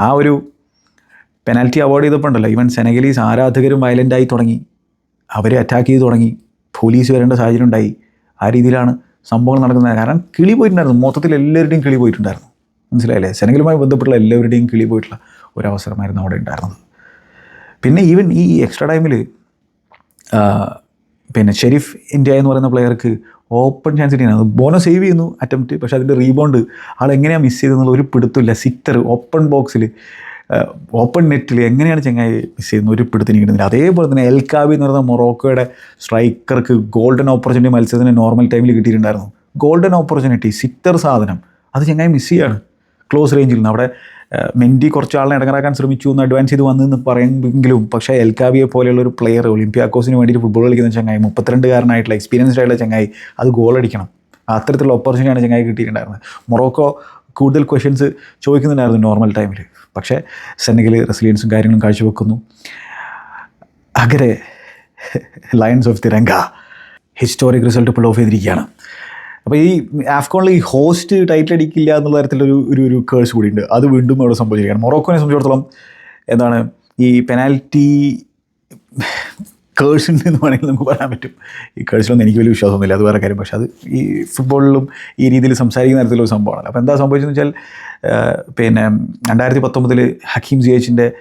ആ ഒരു പെനാൽറ്റി അവോയ്ഡ് ചെയ്തപ്പോൾ ഉണ്ടല്ലോ ഈവൻ സെനഗലീസ് ആരാധകരും വയലന്റായി തുടങ്ങി. അവരെ അറ്റാക്ക് ചെയ്ത് തുടങ്ങി. പോലീസ് വരേണ്ട സാഹചര്യം ഉണ്ടായി. ആ രീതിയിലാണ് സംഭവങ്ങൾ നടക്കുന്നത്. കാരണം കിളി പോയിട്ടുണ്ടായിരുന്നു. മൊത്തത്തിൽ എല്ലാവരുടെയും കിളി പോയിട്ടുണ്ടായിരുന്നു. മനസ്സിലായില്ലേ? സെനഗലുമായി ബന്ധപ്പെട്ടുള്ള എല്ലാവരുടെയും കിളി പോയിട്ടുള്ള ഒരവസരമായിരുന്നു അവിടെ ഉണ്ടായിരുന്നത്. പിന്നെ ഈവൻ ഈ എക്സ്ട്രാ ടൈമിൽ പിന്നെ ഷെരീഫ് ഇന്ത്യ എന്ന് പറയുന്ന പ്ലെയർക്ക് ഓപ്പൺ ചാൻസ് കിട്ടിയാണ് ബോണോ സേവ് ചെയ്യുന്നു അറ്റംപ്റ്റ് പക്ഷേ അതിന്റെ റീബൗണ്ട് ആൾ എങ്ങനെയാണ് മിസ് ചെയ്തെന്നുള്ള ഒരു പിടുത്തില്ല സിറ്റർ ഓപ്പൺ ബോക്സിൽ ഓപ്പൺ നെറ്റിൽ എങ്ങനെയാണ് ചങ്ങായി മിസ് ചെയ്യുന്നത്? ഒരു പിടുത്തിന് കിട്ടുന്നില്ല. അതേപോലെ തന്നെ എൽക്കാബി എന്ന് പറയുന്ന മൊറോക്കോയുടെ സ്ട്രൈക്കർക്ക് ഗോൾഡൻ ഓപ്പർച്യൂണിറ്റി മത്സരത്തിന് നോർമൽ ടൈമിൽ കിട്ടിയിട്ടുണ്ടായിരുന്നു. ഗോൾഡൻ ഓപ്പർച്യൂണിറ്റി സിറ്റർ സാധനം. അത് ചങ്ങായി മിസ് ചെയ്യാണ്. ക്ലോസ് റേഞ്ചിൽ നിന്ന് അവിടെ മെൻഡി കുറച്ച് ആളിനെ ഇടങ്ങറാക്കാൻ ശ്രമിച്ചു എന്ന് അഡ്വാൻസ് ചെയ്ത് വന്നെന്ന് പറയുമെങ്കിലും പക്ഷേ എൽക്കാവിയെ പോലെയുള്ള ഒരു പ്ലെയർ ഒളിമ്പിയാക്കോസിന് വേണ്ടിയിട്ട് ഫുട്ബോൾ കളിക്കുന്ന ചങ്ങായി മുപ്പത്തിരണ്ടുകാരനായിട്ടുള്ള എക്സ്പീരിയൻസ്ഡ് ആയിട്ടുള്ള ചങ്ങായി അത് ഗോൾ അടിക്കണം. അത്തരത്തിലുള്ള ഓപ്പർച്യൂണിറ്റിയാണ് ചങ്ങായി കിട്ടിയിട്ടുണ്ടായിരുന്നത്. മൊറോക്കോ കൂടുതൽ ക്വസ്റ്റ്യൻസ് ചോദിക്കുന്നുണ്ടായിരുന്നു നോർമൽ ടൈമിൽ പക്ഷേ സെനഗൽ റെസിലിയൻസും കാര്യങ്ങളും കാഴ്ചവെക്കുന്നു. അകരെ lions of Teranga historic result pull off ചെയ്തിരിക്കുകയാണ്. അപ്പോൾ ഈ ആഫ്കോണിൽ ഈ ഹോസ്റ്റ് ടൈറ്റിൽ അടിക്കില്ല എന്നുള്ള തരത്തിലൊരു ഒരു ഒരു കേഴ്സ് കൂടിയുണ്ട്. അത് വീണ്ടും അവിടെ സംഭവിച്ചിരിക്കുകയാണ്. മൊറോക്കോനെ സംബന്ധിച്ചിടത്തോളം എന്താണ് ഈ പെനാൽറ്റി കേഴ്സ് ഉണ്ട് എന്ന് വേണമെങ്കിൽ നമുക്ക് പറയാൻ പറ്റും. ഈ കേഴ്സിലൊന്നും എനിക്ക് വലിയ വിശ്വാസമൊന്നുമില്ല. അത് വേറെ കാര്യം. പക്ഷേ അത് ഈ ഫുട്ബോളിലും ഈ രീതിയിൽ സംസാരിക്കുന്ന തരത്തിലുള്ള സംഭവമാണ് അപ്പോൾ എന്താ സംഭവിച്ചതെന്ന് വെച്ചാൽ പിന്നെ രണ്ടായിരത്തി പത്തൊമ്പതിൽ ഹക്കീം സിയേച്ചിന്റെ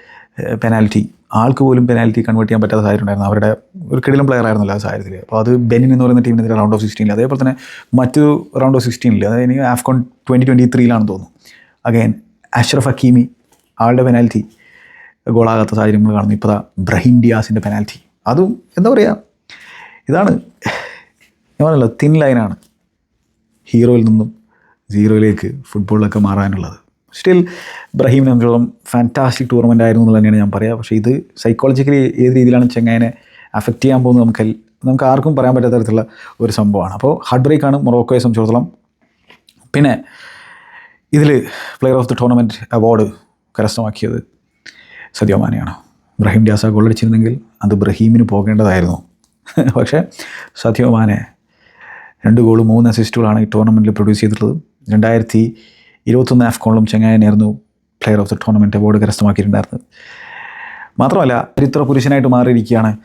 പെനാൽറ്റി ആൾക്ക് പോലും പെനാൽറ്റി കൺവേർട്ട് ചെയ്യാൻ പറ്റാത്ത സാഹചര്യം ഉണ്ടായിരുന്നു അവരുടെ ഒരു കിടിലം പ്ലെയർ ആയിരുന്നല്ലോ ആ സാഹചര്യത്തിൽ അപ്പോൾ അത് ബെനിൻ എന്ന് പറയുന്ന ടീമിനെതിരെ റൗണ്ട് ഓഫ് സിക്സ്റ്റീനിൽ അതേപോലെ തന്നെ മറ്റൊരു റൗണ്ട് ഓഫ് സിക്സ്റ്റീനിൽ അതായത് എനിക്ക് ആഫ്കോൺ ട്വന്റി ട്വന്റി ത്രീയിലാണെന്ന് തോന്നുന്നു. അഗൈൻ അഷ്റഫ് ഹക്കീമി ആളുടെ പെനാൽറ്റി ഗോളാകാത്ത സാഹചര്യം നമ്മൾ കാണുന്നു. ഇപ്പോൾ ബ്രഹിം ഡിയാസിന്റെ പെനാൽറ്റി അതും എന്താ പറയുക ഇതാണ് ഞാൻ പറഞ്ഞല്ലോ തിൻ ലൈനാണ് ഹീറോയിൽ നിന്നും സീറോയിലേക്ക് ഫുട്ബോളിലൊക്കെ മാറാനുള്ളത്. സ്റ്റിൽ ഇബ്രാഹിം സംബന്ധിച്ചോളം ഫാന്റാസ്റ്റിക് ടൂർണമെന്റ് ആയിരുന്നു എന്ന് തന്നെയാണ് ഞാൻ പറയുക പക്ഷേ ഇത് സൈക്കോളജിക്കലി ഏത് രീതിയിലാണ് ചെങ്ങായനെ അഫക്റ്റ് ചെയ്യാൻ പോകുന്നത് നമുക്ക് നമുക്ക് ആർക്കും പറയാൻ പറ്റാത്ത തരത്തിലുള്ള ഒരു സംഭവമാണ്. അപ്പോൾ ഹാർഡ് ബ്രേക്കാണ് മൊറോക്കോയെ സംബന്ധിച്ചിടത്തോളം. പിന്നെ ഇതിൽ player of the tournament award കരസ്ഥമാക്കിയത് സദ്യോ മാനെയാണ് ബ്രഹീം ഡ്യാസ ഗോളടിച്ചിരുന്നെങ്കിൽ അത് ബ്രഹീമിന് പോകേണ്ടതായിരുന്നു. പക്ഷേ സദ്യോമാനെ രണ്ട് ഗോളും മൂന്ന് അസിസ്റ്റുകളാണ് ഈ ടൂർണമെന്റിൽ പ്രൊഡ്യൂസ് ചെയ്തിട്ടുള്ളത്. രണ്ടായിരത്തി ഇരുപത്തൊന്ന് ആഫ്കോണിലും ചെങ്ങായനായിരുന്നു player of the tournament award കരസ്ഥമാക്കിയിട്ടുണ്ടായിരുന്നത്. മാത്രമല്ല ചരിത്ര പുരുഷനായിട്ട് മാറിയിരിക്കുകയാണ്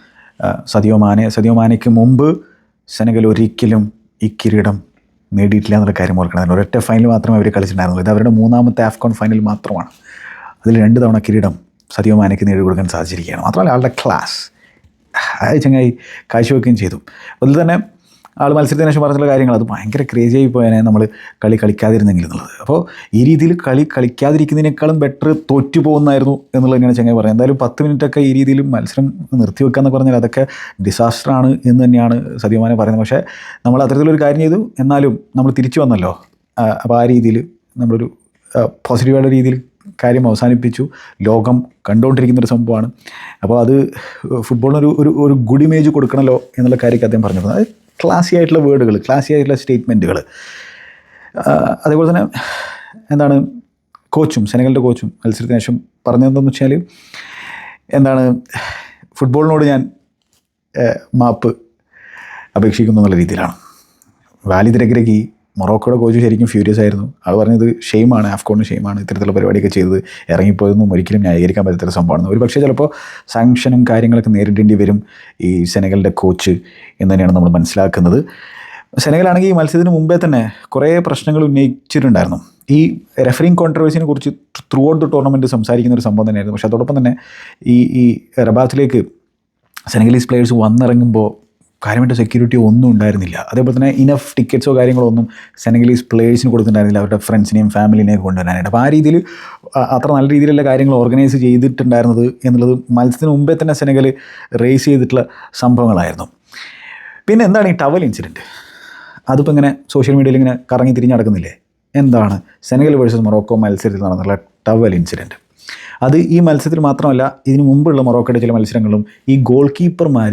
ആ, സദിയോ മാനെ. സദിയോ മാനയ്ക്ക് മുമ്പ് സെനഗൽ ഒരിക്കലും ഈ കിരീടം നേടിയിട്ടില്ല എന്നുള്ള കാര്യം ഓർക്കണം ഒരൊറ്റ ഫൈനൽ മാത്രമേ അവർ കളിച്ചിട്ടുണ്ടായിരുന്നുള്ളൂ. ഇത് അവരുടെ മൂന്നാമത്തെ ആഫ്കോൺ ഫൈനൽ മാത്രമാണ്. അതിൽ രണ്ട് തവണ കിരീടം സദ്യോ മാനയ്ക്ക് നേടിക്കൊടുക്കാൻ സാധിച്ചിരിക്കുകയാണ്. മാത്രമല്ല ആളുടെ ക്ലാസ് അത് ചങ്ങായി കാഴ്ചവെക്കുകയും ചെയ്തു. അതിൽ തന്നെ ആൾ മത്സരത്തിന് ശേഷം പറഞ്ഞിട്ടുള്ള കാര്യങ്ങൾ. അത് ഭയങ്കര ക്രേസി ആയി പോയാനെ നമ്മൾ കളി കളിക്കാതിരുന്നെങ്കിൽ എന്നുള്ളത്. അപ്പോൾ ഈ രീതിയിൽ കളി കളിക്കാതിരിക്കുന്നതിനേക്കാളും ബെറ്റർ തോറ്റു പോകുന്നായിരുന്നു എന്നുള്ളത് തന്നെയാണ് ചങ്ങായി പറയുന്നത്. എന്തായാലും പത്ത് മിനിറ്റൊക്കെ ഈ രീതിയിൽ മത്സരം നിർത്തി എന്ന് പറഞ്ഞാൽ അതൊക്കെ ഡിസാസ്റ്ററാണ് എന്ന് തന്നെയാണ് സത്യമാനം പറയുന്നത്. പക്ഷേ നമ്മൾ അത്തരത്തിലൊരു കാര്യം ചെയ്തു. എന്നാലും നമ്മൾ തിരിച്ചു വന്നല്ലോ. അപ്പോൾ ആ രീതിയിൽ നമ്മളൊരു പോസിറ്റീവായിട്ടുള്ള രീതിയിൽ കാര്യം അവസാനിപ്പിച്ചു. ലോകം കണ്ടുകൊണ്ടിരിക്കുന്ന ഒരു സംഭവമാണ്. അപ്പോൾ അത് ഫുട്ബോളിനൊരു ഒരു ഒരു ഗുഡ് ഇമേജ് കൊടുക്കണമല്ലോ എന്നുള്ള കാര്യമൊക്കെ അദ്ദേഹം പറഞ്ഞിരുന്നത് ക്ലാസി ആയിട്ടുള്ള വേർഡുകൾ ക്ലാസി ആയിട്ടുള്ള സ്റ്റേറ്റ്മെന്റുകൾ അതേപോലെ തന്നെ എന്താണ് കോച്ചും സെനഗലിന്റെ കോച്ചും മത്സരത്തിന് ശേഷം പറഞ്ഞതെന്താന്ന് വെച്ചാൽ എന്താണ് ഫുട്ബോളിനോട് ഞാൻ മാപ്പ് അപേക്ഷിക്കുന്നു എന്നുള്ള രീതിയിലാണ്. വാലിദ് രഗ്രഗി മൊറോക്കോയുടെ കോച്ച് ശരിക്കും ഫ്യൂരിയസ് ആയിരുന്നു. ആൾ പറഞ്ഞത് ഷെയിമാണ് ആഫ്കോണിന് ഷെയിമാണ് ഇത്തരത്തിലുള്ള പരിപാടിയൊക്കെ ചെയ്തത്. ഇറങ്ങിപ്പോയതൊന്നും ഒരിക്കലും ന്യായീകരിക്കാൻ പറ്റാത്തൊരു സംഭവമാണ് ഒരു പക്ഷേ ചിലപ്പോൾ സാങ്ഷനും കാര്യങ്ങളൊക്കെ നേരിടേണ്ടി വരും ഈ സെനഗലിന്റെ കോച്ച് എന്ന് തന്നെയാണ് നമ്മൾ മനസ്സിലാക്കുന്നത്. സെനഗലാണെങ്കിൽ ഈ മത്സരത്തിന് മുമ്പേ തന്നെ കുറേ പ്രശ്നങ്ങൾ ഉന്നയിച്ചിട്ടുണ്ടായിരുന്നു. ഈ റെഫറിങ് കോൺട്രവേഴ്സിനെ കുറിച്ച് ത്രൂ ഔട്ട് ദ ടൂർണമെന്റ് സംസാരിക്കുന്ന ഒരു സംഭവം തന്നെയായിരുന്നു. പക്ഷേ അതോടൊപ്പം തന്നെ ഈ ഈ റബാത്തിലേക്ക് സെനഗലീസ് പ്ലേയേഴ്സ് വന്നിറങ്ങുമ്പോൾ കാര്യമായിട്ട് സെക്യൂരിറ്റി ഒന്നും ഉണ്ടായിരുന്നില്ല. അതേപോലെ തന്നെ ഇനഫ് ടിക്കറ്റ്സോ കാര്യങ്ങളോ ഒന്നും സെനഗലീസ് പ്ലേയേഴ്സിന് കൊടുത്തിട്ടുണ്ടായിരുന്നില്ല. അവരുടെ ഫ്രണ്ട്സിനെയും ഫാമിലിനെയും കൊണ്ടുവരാനായിട്ട്. അപ്പോൾ ആ രീതിയിൽ അത്ര നല്ല രീതിയിലുള്ള കാര്യങ്ങൾ ഓർഗനൈസ് ചെയ്തിട്ടുണ്ടായിരുന്നത് എന്നുള്ളത് മത്സരത്തിന് മുമ്പേ തന്നെ സെനഗൽ റേസ് ചെയ്തിട്ടുള്ള സംഭവങ്ങളായിരുന്നു. പിന്നെ എന്താണ് ഈ ടവൽ ഇൻസിഡന്റ് അതിപ്പോൾ ഇങ്ങനെ സോഷ്യൽ മീഡിയയിൽ ഇങ്ങനെ കറങ്ങി തിരിഞ്ഞ് നടക്കുന്നില്ലേ? എന്താണ് സെനഗൽ വേഴ്സസ് മൊറോക്കോ മത്സരത്തിൽ നടന്നുള്ള ടവൽ ഇൻസിഡന്റ് അത് ഈ മത്സരത്തിൽ മാത്രമല്ല ഇതിനു മുമ്പുള്ള മൊറോക്കോയുടെ ചില മത്സരങ്ങളും ഈ ഗോൾ കീപ്പർമാർ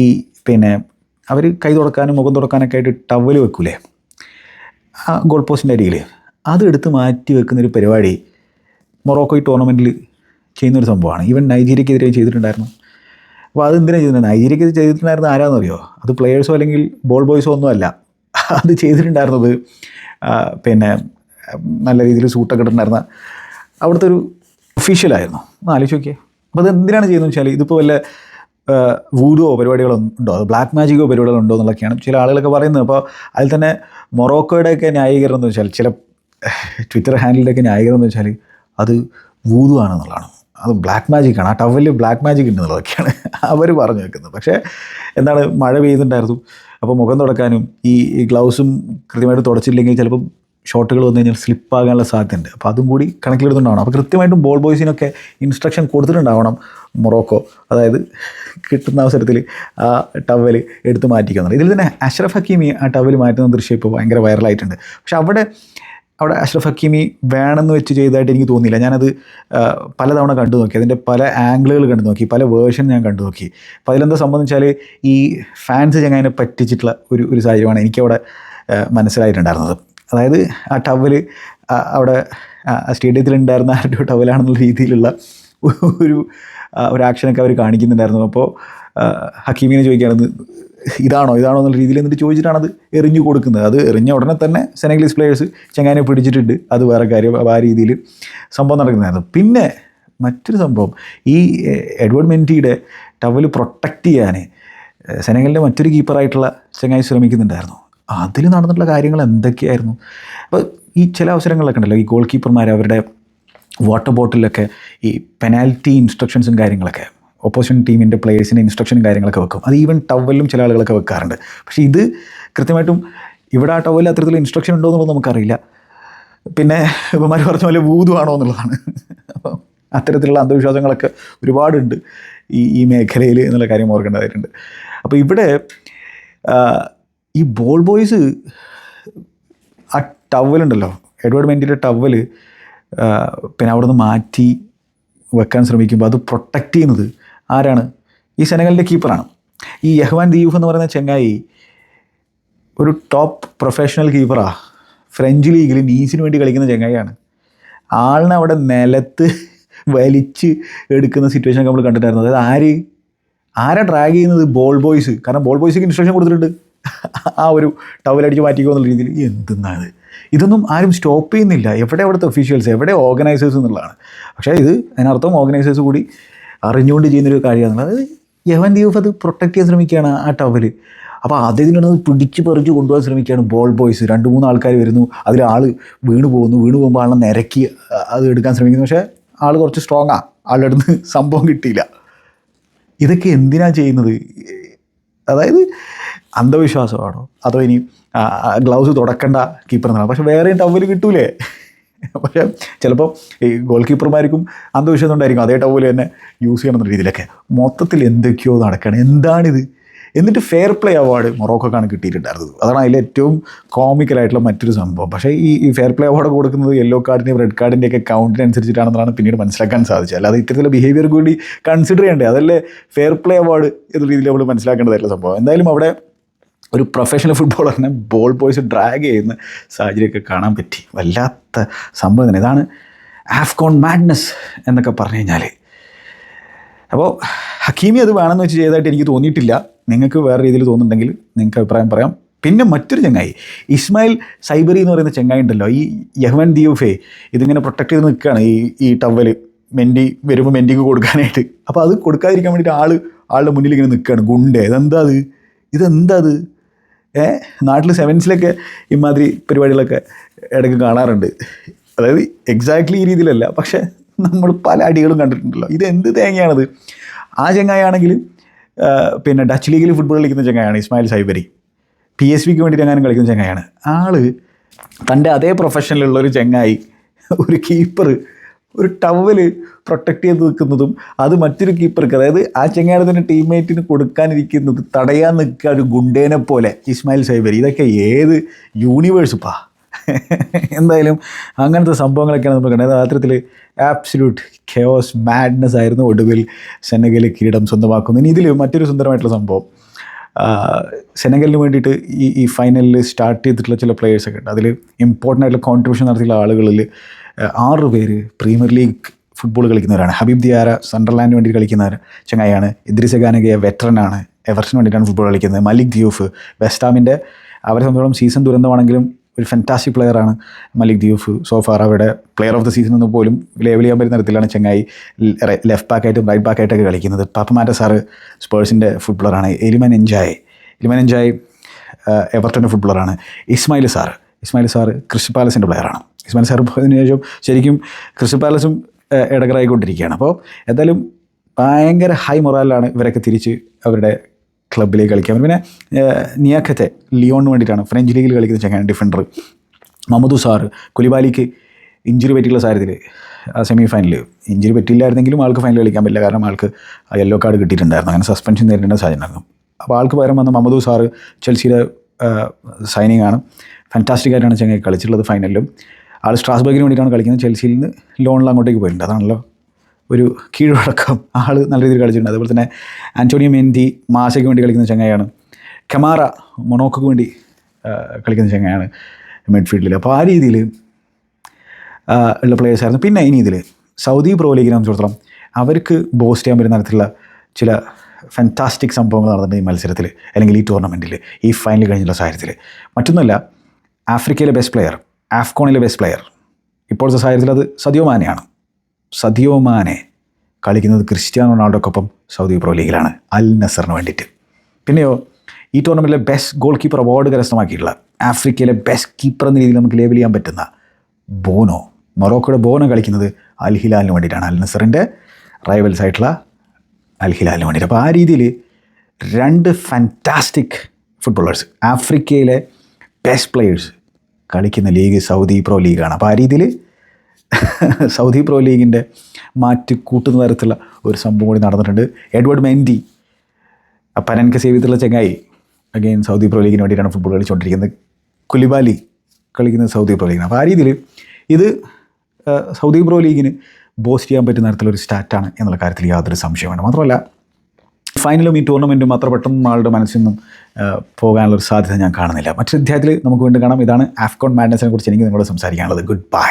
ഈ പിന്നെ അവർ കൈ തുടക്കാനും മുഖം തുടക്കാനൊക്കെ ആയിട്ട് ടവൽ വെക്കൂലേ? ആ ഗോൾ പോസ്റ്റിന്റെ അരികിൽ. അത് എടുത്ത് മാറ്റി വെക്കുന്നൊരു പരിപാടി മൊറോക്കോ ഈ ടൂർണമെന്റിൽ ചെയ്യുന്നൊരു സംഭവമാണ്. ഈവൻ നൈജീരിയക്കെതിരെ ചെയ്തിട്ടുണ്ടായിരുന്നു. അപ്പോൾ അത് എന്തിനാണ് ചെയ്തിട്ടുണ്ട് നൈജീരിയക്ക് ചെയ്തിട്ടുണ്ടായിരുന്നത് അറിയോ അത് പ്ലെയേഴ്സോ അല്ലെങ്കിൽ ബോൾ ബോയ്സോ ഒന്നുമല്ല അത് ചെയ്തിട്ടുണ്ടായിരുന്നത് പിന്നെ നല്ല രീതിയിൽ സൂട്ടൊക്കെ ഇട്ടിട്ടുണ്ടായിരുന്ന അവിടുത്തെ ഒരു ഒഫീഷ്യലായിരുന്നു ഒന്ന് ആലോചിച്ച് നോക്കിയേ. അപ്പോൾ അത് എന്തിനാണ് ചെയ്യുന്നത് വെച്ചാൽ ഇതിപ്പോൾ വല്ല വൂഡോ പരിപാടികളോ ഉണ്ടോ? ബ്ലാക്ക് മാജിക്കോ പരിപാടികളോ ഉണ്ടോ എന്നുള്ളതൊക്കെയാണ് ചില ആളുകളൊക്കെ പറയുന്നത്. അപ്പോൾ അതിൽ തന്നെ മൊറോക്കോയുടെയൊക്കെ ന്യായീകരണം എന്ന് വെച്ചാൽ ചില ട്വിറ്റർ ഹാൻഡിലൊക്കെ ന്യായീകരണം എന്ന് വെച്ചാൽ അത് വൂതു ആണെന്നുള്ളതാണ്. അത് ബ്ലാക്ക് മാജിക് ആണ്. ആ ടവലിൽ ബ്ലാക്ക് മാജിക് ഉണ്ട് എന്നുള്ളതൊക്കെയാണ് അവർ പറഞ്ഞു വെക്കുന്നത്. പക്ഷേ എന്താണ് മഴ പെയ്തിട്ടുണ്ടായിരുന്നു അപ്പോൾ മുഖം തുടക്കാനും ഈ ഗ്ലൗസും കൃത്യമായിട്ട് തുടച്ചില്ലെങ്കിൽ ചിലപ്പം ഷോട്ടുകൾ വന്നു കഴിഞ്ഞാൽ സ്ലിപ്പാകാനുള്ള സാധ്യതയുണ്ട്. അപ്പോൾ അതും കൂടി കണക്കിലെടുത്തുണ്ടാവണം അപ്പോൾ കൃത്യമായിട്ടും ബോൾ ബോയ്സിനൊക്കെ ഇൻസ്ട്രക്ഷൻ കൊടുത്തിട്ടുണ്ടാവണം. മൊറോക്കോ അതായത് കിട്ടുന്ന അവസരത്തിൽ ആ ടവൽ എടുത്ത് മാറ്റിക്കുന്നുണ്ട് ഇതിൽ തന്നെ അഷ്റഫ് ഹക്കീമി ആ ടവൽ മാറ്റുന്ന ദൃശ്യം ഇപ്പോൾ ഭയങ്കര വൈറലായിട്ടുണ്ട്. പക്ഷെ അവിടെ അവിടെ അഷ്റഫ് ഹക്കീമി വേണമെന്ന് വെച്ച് ചെയ്തതായിട്ട് എനിക്ക് തോന്നിയില്ല. ഞാനത് പലതവണ കണ്ടു നോക്കി. അതിന്റെ പല ആംഗിളുകൾ കണ്ടു നോക്കി. പല വേർഷൻ ഞാൻ കണ്ടു നോക്കി. അപ്പോൾ അതിലെന്താ സംബന്ധിച്ചാൽ ഈ ഫാൻസ് ചങ്ങാനെ പറ്റിച്ചിട്ടുള്ള ഒരു ഒരു സാഹചര്യമാണ് എനിക്കവിടെ മനസ്സിലായിട്ടുണ്ടായിരുന്നത്. അതായത് ആ ടവൽ അവിടെ സ്റ്റേഡിയത്തിലുണ്ടായിരുന്ന ആരുടെ ടവലാണെന്നുള്ള രീതിയിലുള്ള ഒരു ഒരു ആക്ഷനൊക്കെ അവർ കാണിക്കുന്നുണ്ടായിരുന്നു. അപ്പോൾ ഹക്കീമിനെ ചോദിക്കുകയാണ് ഇതാണോ ഇതാണോ എന്നുള്ള രീതിയിൽ എന്നിട്ട് ചോദിച്ചിട്ടാണ് അത് എറിഞ്ഞു കൊടുക്കുന്നത്. അത് എറിഞ്ഞ ഉടനെ തന്നെ സെനഗലീസ് പ്ലേയേഴ്സ് ചെങ്ങാനെ പിടിച്ചിട്ടുണ്ട്. അത് വേറെ കാര്യം ആ രീതിയിൽ സംഭവം നടക്കുന്നതായിരുന്നു. പിന്നെ മറ്റൊരു സംഭവം ഈ എഡ്വേർഡ് മെന്റിയുടെ ടവൽ പ്രൊട്ടക്റ്റ് ചെയ്യാൻ സെനഗലിന്റെ മറ്റൊരു കീപ്പറായിട്ടുള്ള ചെങ്ങായി ശ്രമിക്കുന്നുണ്ടായിരുന്നു. അതിൽ നടന്നിട്ടുള്ള കാര്യങ്ങൾ എന്തൊക്കെയായിരുന്നു? അപ്പോൾ ഈ ചില അവസരങ്ങളിലൊക്കെ ഉണ്ടല്ലോ ഈ ഗോൾ കീപ്പർമാർ അവരുടെ വാട്ടർ ബോട്ടിലൊക്കെ ഈ പെനാൽറ്റി ഇൻസ്ട്രക്ഷൻസും കാര്യങ്ങളൊക്കെ ഓപ്പോസിഷൻ ടീമിന്റെ പ്ലേയേഴ്സിന്റെ ഇൻസ്ട്രക്ഷനും കാര്യങ്ങളൊക്കെ വെക്കും. അത് ഈവൻ ടവലിലും ചില ആളുകളൊക്കെ വെക്കാറുണ്ട്. പക്ഷേ ഇത് കൃത്യമായിട്ടും ഇവിടെ ആ ടവലിൽ അത്തരത്തിലുള്ള ഇൻസ്ട്രക്ഷൻ ഉണ്ടോ എന്നുള്ളത് നമുക്കറിയില്ല. പിന്നെ ഇവന്മാർ പറഞ്ഞ പോലെ ഭൂതുവാണോ എന്നുള്ളതാണ്. അപ്പം അത്തരത്തിലുള്ള അന്ധവിശ്വാസങ്ങളൊക്കെ ഒരുപാടുണ്ട് ഈ ഈ മേഖലയിൽ എന്നുള്ള കാര്യം ഓർക്കേണ്ടതായിട്ടുണ്ട്. അപ്പോൾ ഇവിടെ ഈ ബോൾ ബോയ്സ് ആ ടവലുണ്ടല്ലോ എഡ്വേർഡ് മെന്റിന്റെ ടവൽ പിന്നെ അവിടെ നിന്ന് മാറ്റി വെക്കാൻ ശ്രമിക്കുമ്പോൾ അത് പ്രൊട്ടക്റ്റ് ചെയ്യുന്നത് ആരാണ്? ഈ സെനഗലിന്റെ കീപ്പറാണ് ഈ യഹ്വാൻ ദീയൂഫ് എന്ന് പറയുന്ന ചെങ്ങായി ഒരു ടോപ്പ് പ്രൊഫഷണൽ കീപ്പറാ ഫ്രഞ്ച് ലീഗിൽ നീസിന് വേണ്ടി കളിക്കുന്ന ചെങ്ങായിയാണ്. ആളിനെ അവിടെ നിലത്ത് വലിച്ച് എടുക്കുന്ന സിറ്റുവേഷൻ നമ്മൾ കണ്ടിട്ടായിരുന്നു. അതായത് ആര്? ആരാ ഡ്രാഗ് ചെയ്യുന്നത്? ബോൾ ബോയ്സ് കാരണം ബോൾ ബോയ്സിക്ക് ഇൻസ്ട്രക്ഷൻ കൊടുത്തിട്ടുണ്ട്. ആ ഒരു ടവലടിച്ച് മാറ്റിക്കോ എന്നുള്ള രീതിയിൽ. എന്തെന്നാണ് ഇതൊന്നും ആരും സ്റ്റോപ്പ് ചെയ്യുന്നില്ല. എവിടെ അവിടുത്തെ ഒഫീഷ്യൽസ് എവിടെ ഓർഗനൈസേഴ്സ് എന്നുള്ളതാണ്. പക്ഷേ ഇത് അതിനർത്ഥം ഓർഗനൈസേഴ്സ് കൂടി അറിഞ്ഞുകൊണ്ട് ചെയ്യുന്നൊരു കാര്യമാണ്. അതായത് യവൻ ദീഫ് അത് പ്രൊട്ടക്റ്റ് ചെയ്യാൻ ശ്രമിക്കുകയാണ് ആ ടവൽ അപ്പോൾ അദ്ദേഹത്തിനത് പിടിച്ച് പറിച്ച് കൊണ്ടുപോകാൻ ശ്രമിക്കുകയാണ് ബോൾ ബോയ്സ് രണ്ട് മൂന്ന് ആൾക്കാർ വരുന്നു. അതിൽ ആൾ വീണ് പോകുന്നു. വീണ് പോകുമ്പോൾ ആളെ നിരക്കി അത് എടുക്കാൻ ശ്രമിക്കുന്നു. പക്ഷേ ആൾ കുറച്ച് സ്ട്രോങ്ങാണ് ആളുടെ അടുത്ത് സംഭവം കിട്ടിയില്ല. ഇതൊക്കെ എന്തിനാണ് ചെയ്യുന്നത്? അതായത് അന്ധവിശ്വാസമാണോ? അതോ ഇനി ഗ്ലൗസ് തുടക്കണ്ട കീപ്പർ എന്നാണ് പക്ഷെ വേറെയും ടവൽ കിട്ടൂലേ? പക്ഷേ ചിലപ്പോൾ ഈ ഗോൾ കീപ്പർമാർക്കും അന്ധവിശ്വാസം ഉണ്ടായിരിക്കും. അതേ ടവൽ തന്നെ യൂസ് ചെയ്യണം എന്ന രീതിയിലൊക്കെ. മൊത്തത്തിൽ എന്തൊക്കെയോ നടക്കണം എന്താണിത്? എന്നിട്ട് ഫെയർ പ്ലേ അവാർഡ് മൊറോക്കോക്കാണ് കിട്ടിയിട്ടുണ്ടായിരുന്നത്. അതാണ് അതിൽ ഏറ്റവും കോമിക്കലായിട്ടുള്ള മറ്റൊരു സംഭവം. പക്ഷേ ഈ ഫെയർ പ്ലേ അവാർഡ് കൊടുക്കുന്നത് യെല്ലോ കാർഡിന്റെയും റെഡ് കാർഡിന്റെ ഒക്കെ കൗണ്ടിനനുസരിച്ചിട്ടാണെന്നാണ് പിന്നീട് മനസ്സിലാക്കാൻ സാധിച്ചത്. അല്ലാതെ ഇത്തരത്തിലുള്ള ബിഹേവിയർ കൂടി കൺസിഡർ ചെയ്യേണ്ടത് അതല്ലേ ഫെയർ പ്ലേ അവാർഡ് എന്ന രീതിയിൽ നമ്മൾ മനസ്സിലാക്കേണ്ടതായിട്ടുള്ള സംഭവം. എന്തായാലും അവിടെ ഒരു പ്രൊഫഷണൽ ഫുട്ബോളറിനെ ബോൾ ബോയ്സ് ഡ്രാഗ് ചെയ്യുന്ന സാഹചര്യമൊക്കെ കാണാൻ പറ്റി. വല്ലാത്ത സംഭവം തന്നെ. ഇതാണ് ആഫ്കോൺ മാഡ്നസ് എന്നൊക്കെ പറഞ്ഞു കഴിഞ്ഞാൽ. അപ്പോൾ ഹക്കീമി അത് വേണമെന്ന് വെച്ച് ചെയ്തതായിട്ട് എനിക്ക് തോന്നിയിട്ടില്ല. നിങ്ങൾക്ക് വേറെ രീതിയിൽ തോന്നുന്നുണ്ടെങ്കിൽ നിങ്ങൾക്ക് അഭിപ്രായം പറയാം. പിന്നെ മറ്റൊരു ചങ്ങായി. ഇസ്മായിൽ സൈബറി എന്ന് പറയുന്ന ചങ്ങായി ഉണ്ടല്ലോ. ഈ യഹ്വൻ ദിയൂഫെ ഇതിങ്ങനെ പ്രൊട്ടക്ട് ചെയ്ത് നിൽക്കുകയാണ്. ഈ ഈ ടവൽ മെൻഡി വരുമ്പോൾ മെൻഡിക്ക് കൊടുക്കാനായിട്ട്. അപ്പോൾ അത് കൊടുക്കാതിരിക്കാൻ വേണ്ടിയിട്ട് ആൾ ആളുടെ മുന്നിൽ ഇങ്ങനെ നിൽക്കുകയാണ്. ഗുണ്ടേ ഇതെന്താ അത്? ഇതെന്താ അത്? നാട്ടിൽ സെവൻസിലൊക്കെ ഇമാതിരി പരിപാടികളൊക്കെ ഇടയ്ക്ക് കാണാറുണ്ട്. അതായത് എക്സാക്ട്ലി ഈ രീതിയിലല്ല പക്ഷേ നമ്മൾ പല അടികളും കണ്ടിട്ടുണ്ടല്ലോ. ഇത് എന്ത് തേങ്ങയാണത്? ആ ചെങ്ങായാണെങ്കിൽ പിന്നെ ഡച്ച് ലീഗിൽ ഫുട്ബോൾ കളിക്കുന്ന ചെങ്ങായാണ് ഇസ്മായിൽ സൈബരി. പി എസ് വിക്ക് വേണ്ടിയിട്ട് എങ്ങാനും കളിക്കുന്ന ചെങ്ങായാണ് ആൾ തന്റെ അതേ പ്രൊഫഷനിലുള്ള ഒരു ചെങ്ങായി ഒരു കീപ്പർ ഒരു ടവൽ പ്രൊട്ടക്റ്റ് ചെയ്ത് നിൽക്കുന്നതും അത് മറ്റൊരു കീപ്പർക്ക് അതായത് ആ ചെങ്ങാട് തന്നെ ടീംമേറ്റിന് കൊടുക്കാനിരിക്കുന്നത് തടയാൻ നിൽക്കുക ഒരു ഗുണ്ടേനെ പോലെ ഇസ്മായിൽ സൈബരി. ഇതൊക്കെ ഏത് യൂണിവേഴ്സ് പാ എന്തായാലും അങ്ങനത്തെ സംഭവങ്ങളൊക്കെയാണ് നമ്മൾ കണ്ടത്. അത്തരത്തിൽ ആബ്സല്യൂട്ട് കെയോസ് മാഡ്നസ് ആയിരുന്നു ഒടുവിൽ സെനഗലി കിരീടം സ്വന്തമാക്കുന്നത്. ഇനി ഇതിൽ മറ്റൊരു സുന്ദരമായിട്ടുള്ള സംഭവം. സെനഗലിന് വേണ്ടിയിട്ട് ഈ ഈ ഫൈനലിൽ സ്റ്റാർട്ട് ചെയ്തിട്ടുള്ള ചില പ്ലേയേഴ്സൊക്കെ ഉണ്ട്. അതിൽ ഇമ്പോർട്ടന്റ് ആയിട്ടുള്ള കോൺട്രിബ്യൂഷൻ നടത്തിയിട്ടുള്ള ആളുകളിൽ ആറ് പേര് പ്രീമിയർ ലീഗ് ഫുട്ബോൾ കളിക്കുന്നവരാണ്. ഹബീബ് ദിയാര സണ്ടർലാൻഡിന് വേണ്ടി കളിക്കുന്ന ചങ്ങായാണ് ഇദ്രിസ് ഗാനഗയ വെറ്ററനാണ്. എവർസിന് വേണ്ടിയിട്ടാണ് ഫുട്ബോൾ കളിക്കുന്നത്. മലിക് ദിയൂഫ് വെസ്റ്റാമിന്റെ അവരെ സംബന്ധിച്ചോളം സീസൺ ദുരന്തമാണെങ്കിലും ഒരു ഫാന്റാസ്റ്റിക് പ്ലെയറാണ് മലിക് ദിയൂഫ് സോഫാർ അവിടെ പ്ലെയർ ഓഫ് ദ സീസൺ എന്ന് പോലും ലേബിൾ ചെയ്യാൻ പറ്റുന്ന തരത്തിലാണ് ചെങ്ങായി ലെഫ്റ്റ് ബാക്കായിട്ടും റൈറ്റ് ബാക്കായിട്ടൊക്കെ കളിക്കുന്നത്. പാപ്പമാറ്റ സാറ് സ്പേഴ്സിന്റെ ഫുട്ബോളറാണ് എലിമൻ എൻജായ്. എലിമൻ എൻജായ് എവർട്ടന്റെ ഫുട്ബോളറാണ് Ismail Sarr. Ismail Sarr Crystal പാലസിന്റെ പ്ലെയറാണ് ഇസ്മായിൽ സാർ പോയതിനു ശേഷം ശരിക്കും ക്രിസ്റ്റൽ പാലസും ഇടകറായിക്കൊണ്ടിരിക്കുകയാണ് അപ്പോൾ എന്തായാലും ഭയങ്കര ഹൈ മൊറാലിലാണ് ഇവരൊക്കെ തിരിച്ച് അവരുടെ ക്ലബിലേക്ക് കളിക്കാൻ പിന്നെ നിയാഖത്തെ ലിയോണിന് വേണ്ടിയിട്ടാണ് ഫ്രഞ്ച് ലീഗിൽ കളിക്കുന്ന ചങ്ങാണ് ഡിഫൻഡർ മമദു സാറ് കുലിബാലിക്ക് ഇഞ്ചുറി പറ്റിയുള്ള സാഹചര്യത്തിൽ ആ സെമി ഫൈനലിൽ ഇഞ്ചുറി പറ്റിയില്ലായിരുന്നെങ്കിലും ആൾക്ക് ഫൈനൽ കളിക്കാൻ പറ്റില്ല. കാരണം ആൾക്ക് യെല്ലോ കാർഡ് കിട്ടിയിട്ടുണ്ടായിരുന്നു. അങ്ങനെ സസ്പെൻഷൻ നേരിടേണ്ട ഉണ്ടായിരുന്നു. അപ്പോൾ ആൾക്ക് പകരം വന്ന മമദു സാറ് ചെൽസിയുടെ സൈനിങ് ആണ്. ഫാന്റാസ്റ്റിക് ആയിട്ടാണ് ചങ്ങായി കളിച്ചിട്ടുള്ളത് ഫൈനലിലും ആൾ സ്ട്രാസ്ബർഗിന് വേണ്ടിയിട്ടാണ് കളിക്കുന്നത്. ചെൽസിയിൽ നിന്ന് ലോണിൽ അങ്ങോട്ടേക്ക് പോയിട്ടുണ്ട്. അതാണല്ലോ ഒരു കീഴടക്കം ആൾ നല്ല രീതിയിൽ കളിച്ചിട്ടുണ്ട്. അതുപോലെ തന്നെ ആന്റോണിയോ മെൻഡി മാസയ്ക്ക് വേണ്ടി കളിക്കുന്ന ചങ്ങായാണ് കമാറ മൊണോക്കോക്ക് വേണ്ടി കളിക്കുന്ന ചങ്ങായാണ് മിഡ്ഫീൽഡിൽ. അപ്പോൾ ആ രീതിയിൽ ഉള്ള പ്ലേയേഴ്സ് ആയിരുന്നു. പിന്നെ ഇനി ഇതിൽ സൗദി പ്രോ ലീഗിനെ സംബന്ധിച്ചിടത്തോളം അവർക്ക് ബോസ്റ്റ് ചെയ്യാൻ പറ്റുന്ന തരത്തിലുള്ള ചില ഫാന്റാസ്റ്റിക് സംഭവങ്ങൾ നടന്നിട്ടുണ്ട് ഈ മത്സരത്തിൽ അല്ലെങ്കിൽ ഈ ടൂർണമെന്റിൽ ഈ ഫൈനൽ കഴിഞ്ഞിട്ടുള്ള സാഹചര്യത്തിൽ മറ്റൊന്നുമല്ല ആഫ്രിക്കയിലെ ബെസ്റ്റ് പ്ലെയർ ആഫ്കോണിലെ ബെസ്റ്റ് പ്ലെയർ ഇപ്പോഴത്തെ സാഹചര്യത്തിൽ അത് സദിയോ മാനെയാണ് സദിയോ മാനെ കളിക്കുന്നത് ക്രിസ്ത്യാനോ റൊണാൾഡോക്കൊപ്പം സൗദി പ്രോ ലീഗിലാണ് അൽ നസറിന് വേണ്ടിയിട്ട്. പിന്നെയോ ഈ ടൂർണമെന്റിലെ ബെസ്റ്റ് ഗോൾ കീപ്പർ അവാർഡ് കരസ്ഥമാക്കിയിട്ടുള്ള ആഫ്രിക്കയിലെ ബെസ്റ്റ് കീപ്പർ എന്ന രീതിയിൽ നമുക്ക് ലേബൽ ചെയ്യാൻ പറ്റുന്ന ബോനോ. മൊറോക്കോയുടെ ബോനോ കളിക്കുന്നത് അൽ ഹിലാലിന് വേണ്ടിയിട്ടാണ്. അൽ നസറിന്റെ റൈവൽസ് ആയിട്ടുള്ള അൽ ഹിലാലിന് വേണ്ടിയിട്ട്. അപ്പോൾ ആ രീതിയിൽ രണ്ട് ഫാന്റാസ്റ്റിക് ഫുട്ബോളേഴ്സ് ആഫ്രിക്കയിലെ ബെസ്റ്റ് പ്ലെയേഴ്സ് കളിക്കുന്ന ലീഗ് സൗദി പ്രോ ലീഗാണ് അപ്പോൾ ആ രീതിയിൽ സൗദി പ്രോ ലീഗിന്റെ മാറ്റ് കൂട്ടുന്ന തരത്തിലുള്ള ഒരു സംഭവം കൂടി നടന്നിട്ടുണ്ട്. എഡ്വേർഡ് മെൻഡി പനൻക സേവ് ചെങ്ങായി അഗെയിൻ സൗദി പ്രോ ലീഗിന് വേണ്ടിയിട്ടാണ് ഫുട്ബോൾ കളിച്ചുകൊണ്ടിരിക്കുന്നത്. കുലിബാലി കളിക്കുന്നത് സൗദി പ്രോ ലീഗിന്. അപ്പോൾ ആ രീതിയിൽ ഇത് സൗദി പ്രോ ലീഗിന് ബോസ്റ്റ് ചെയ്യാൻ പറ്റുന്ന തരത്തിലൊരു സ്റ്റാറ്റാണ് എന്നുള്ള കാര്യത്തിൽ യാതൊരു സംശയമാണ് മാത്രമല്ല ഫൈനലും ഈ ടൂർണമെന്റും അത്ര പെട്ടെന്ന് ആളുടെ മനസ്സിൽ നിന്നും പോകാനുള്ളൊരു സാധ്യത ഞാൻ കാണുന്നില്ല. മറ്റൊരു അധ്യായത്തിൽ നമുക്ക് വീണ്ടും കാണാം. ഇതാണ് ആഫ്കോൺ മാഡ്നസിനെ കുറിച്ച് എനിക്ക് നിങ്ങളോട് സംസാരിക്കാനുള്ളത്. Good bye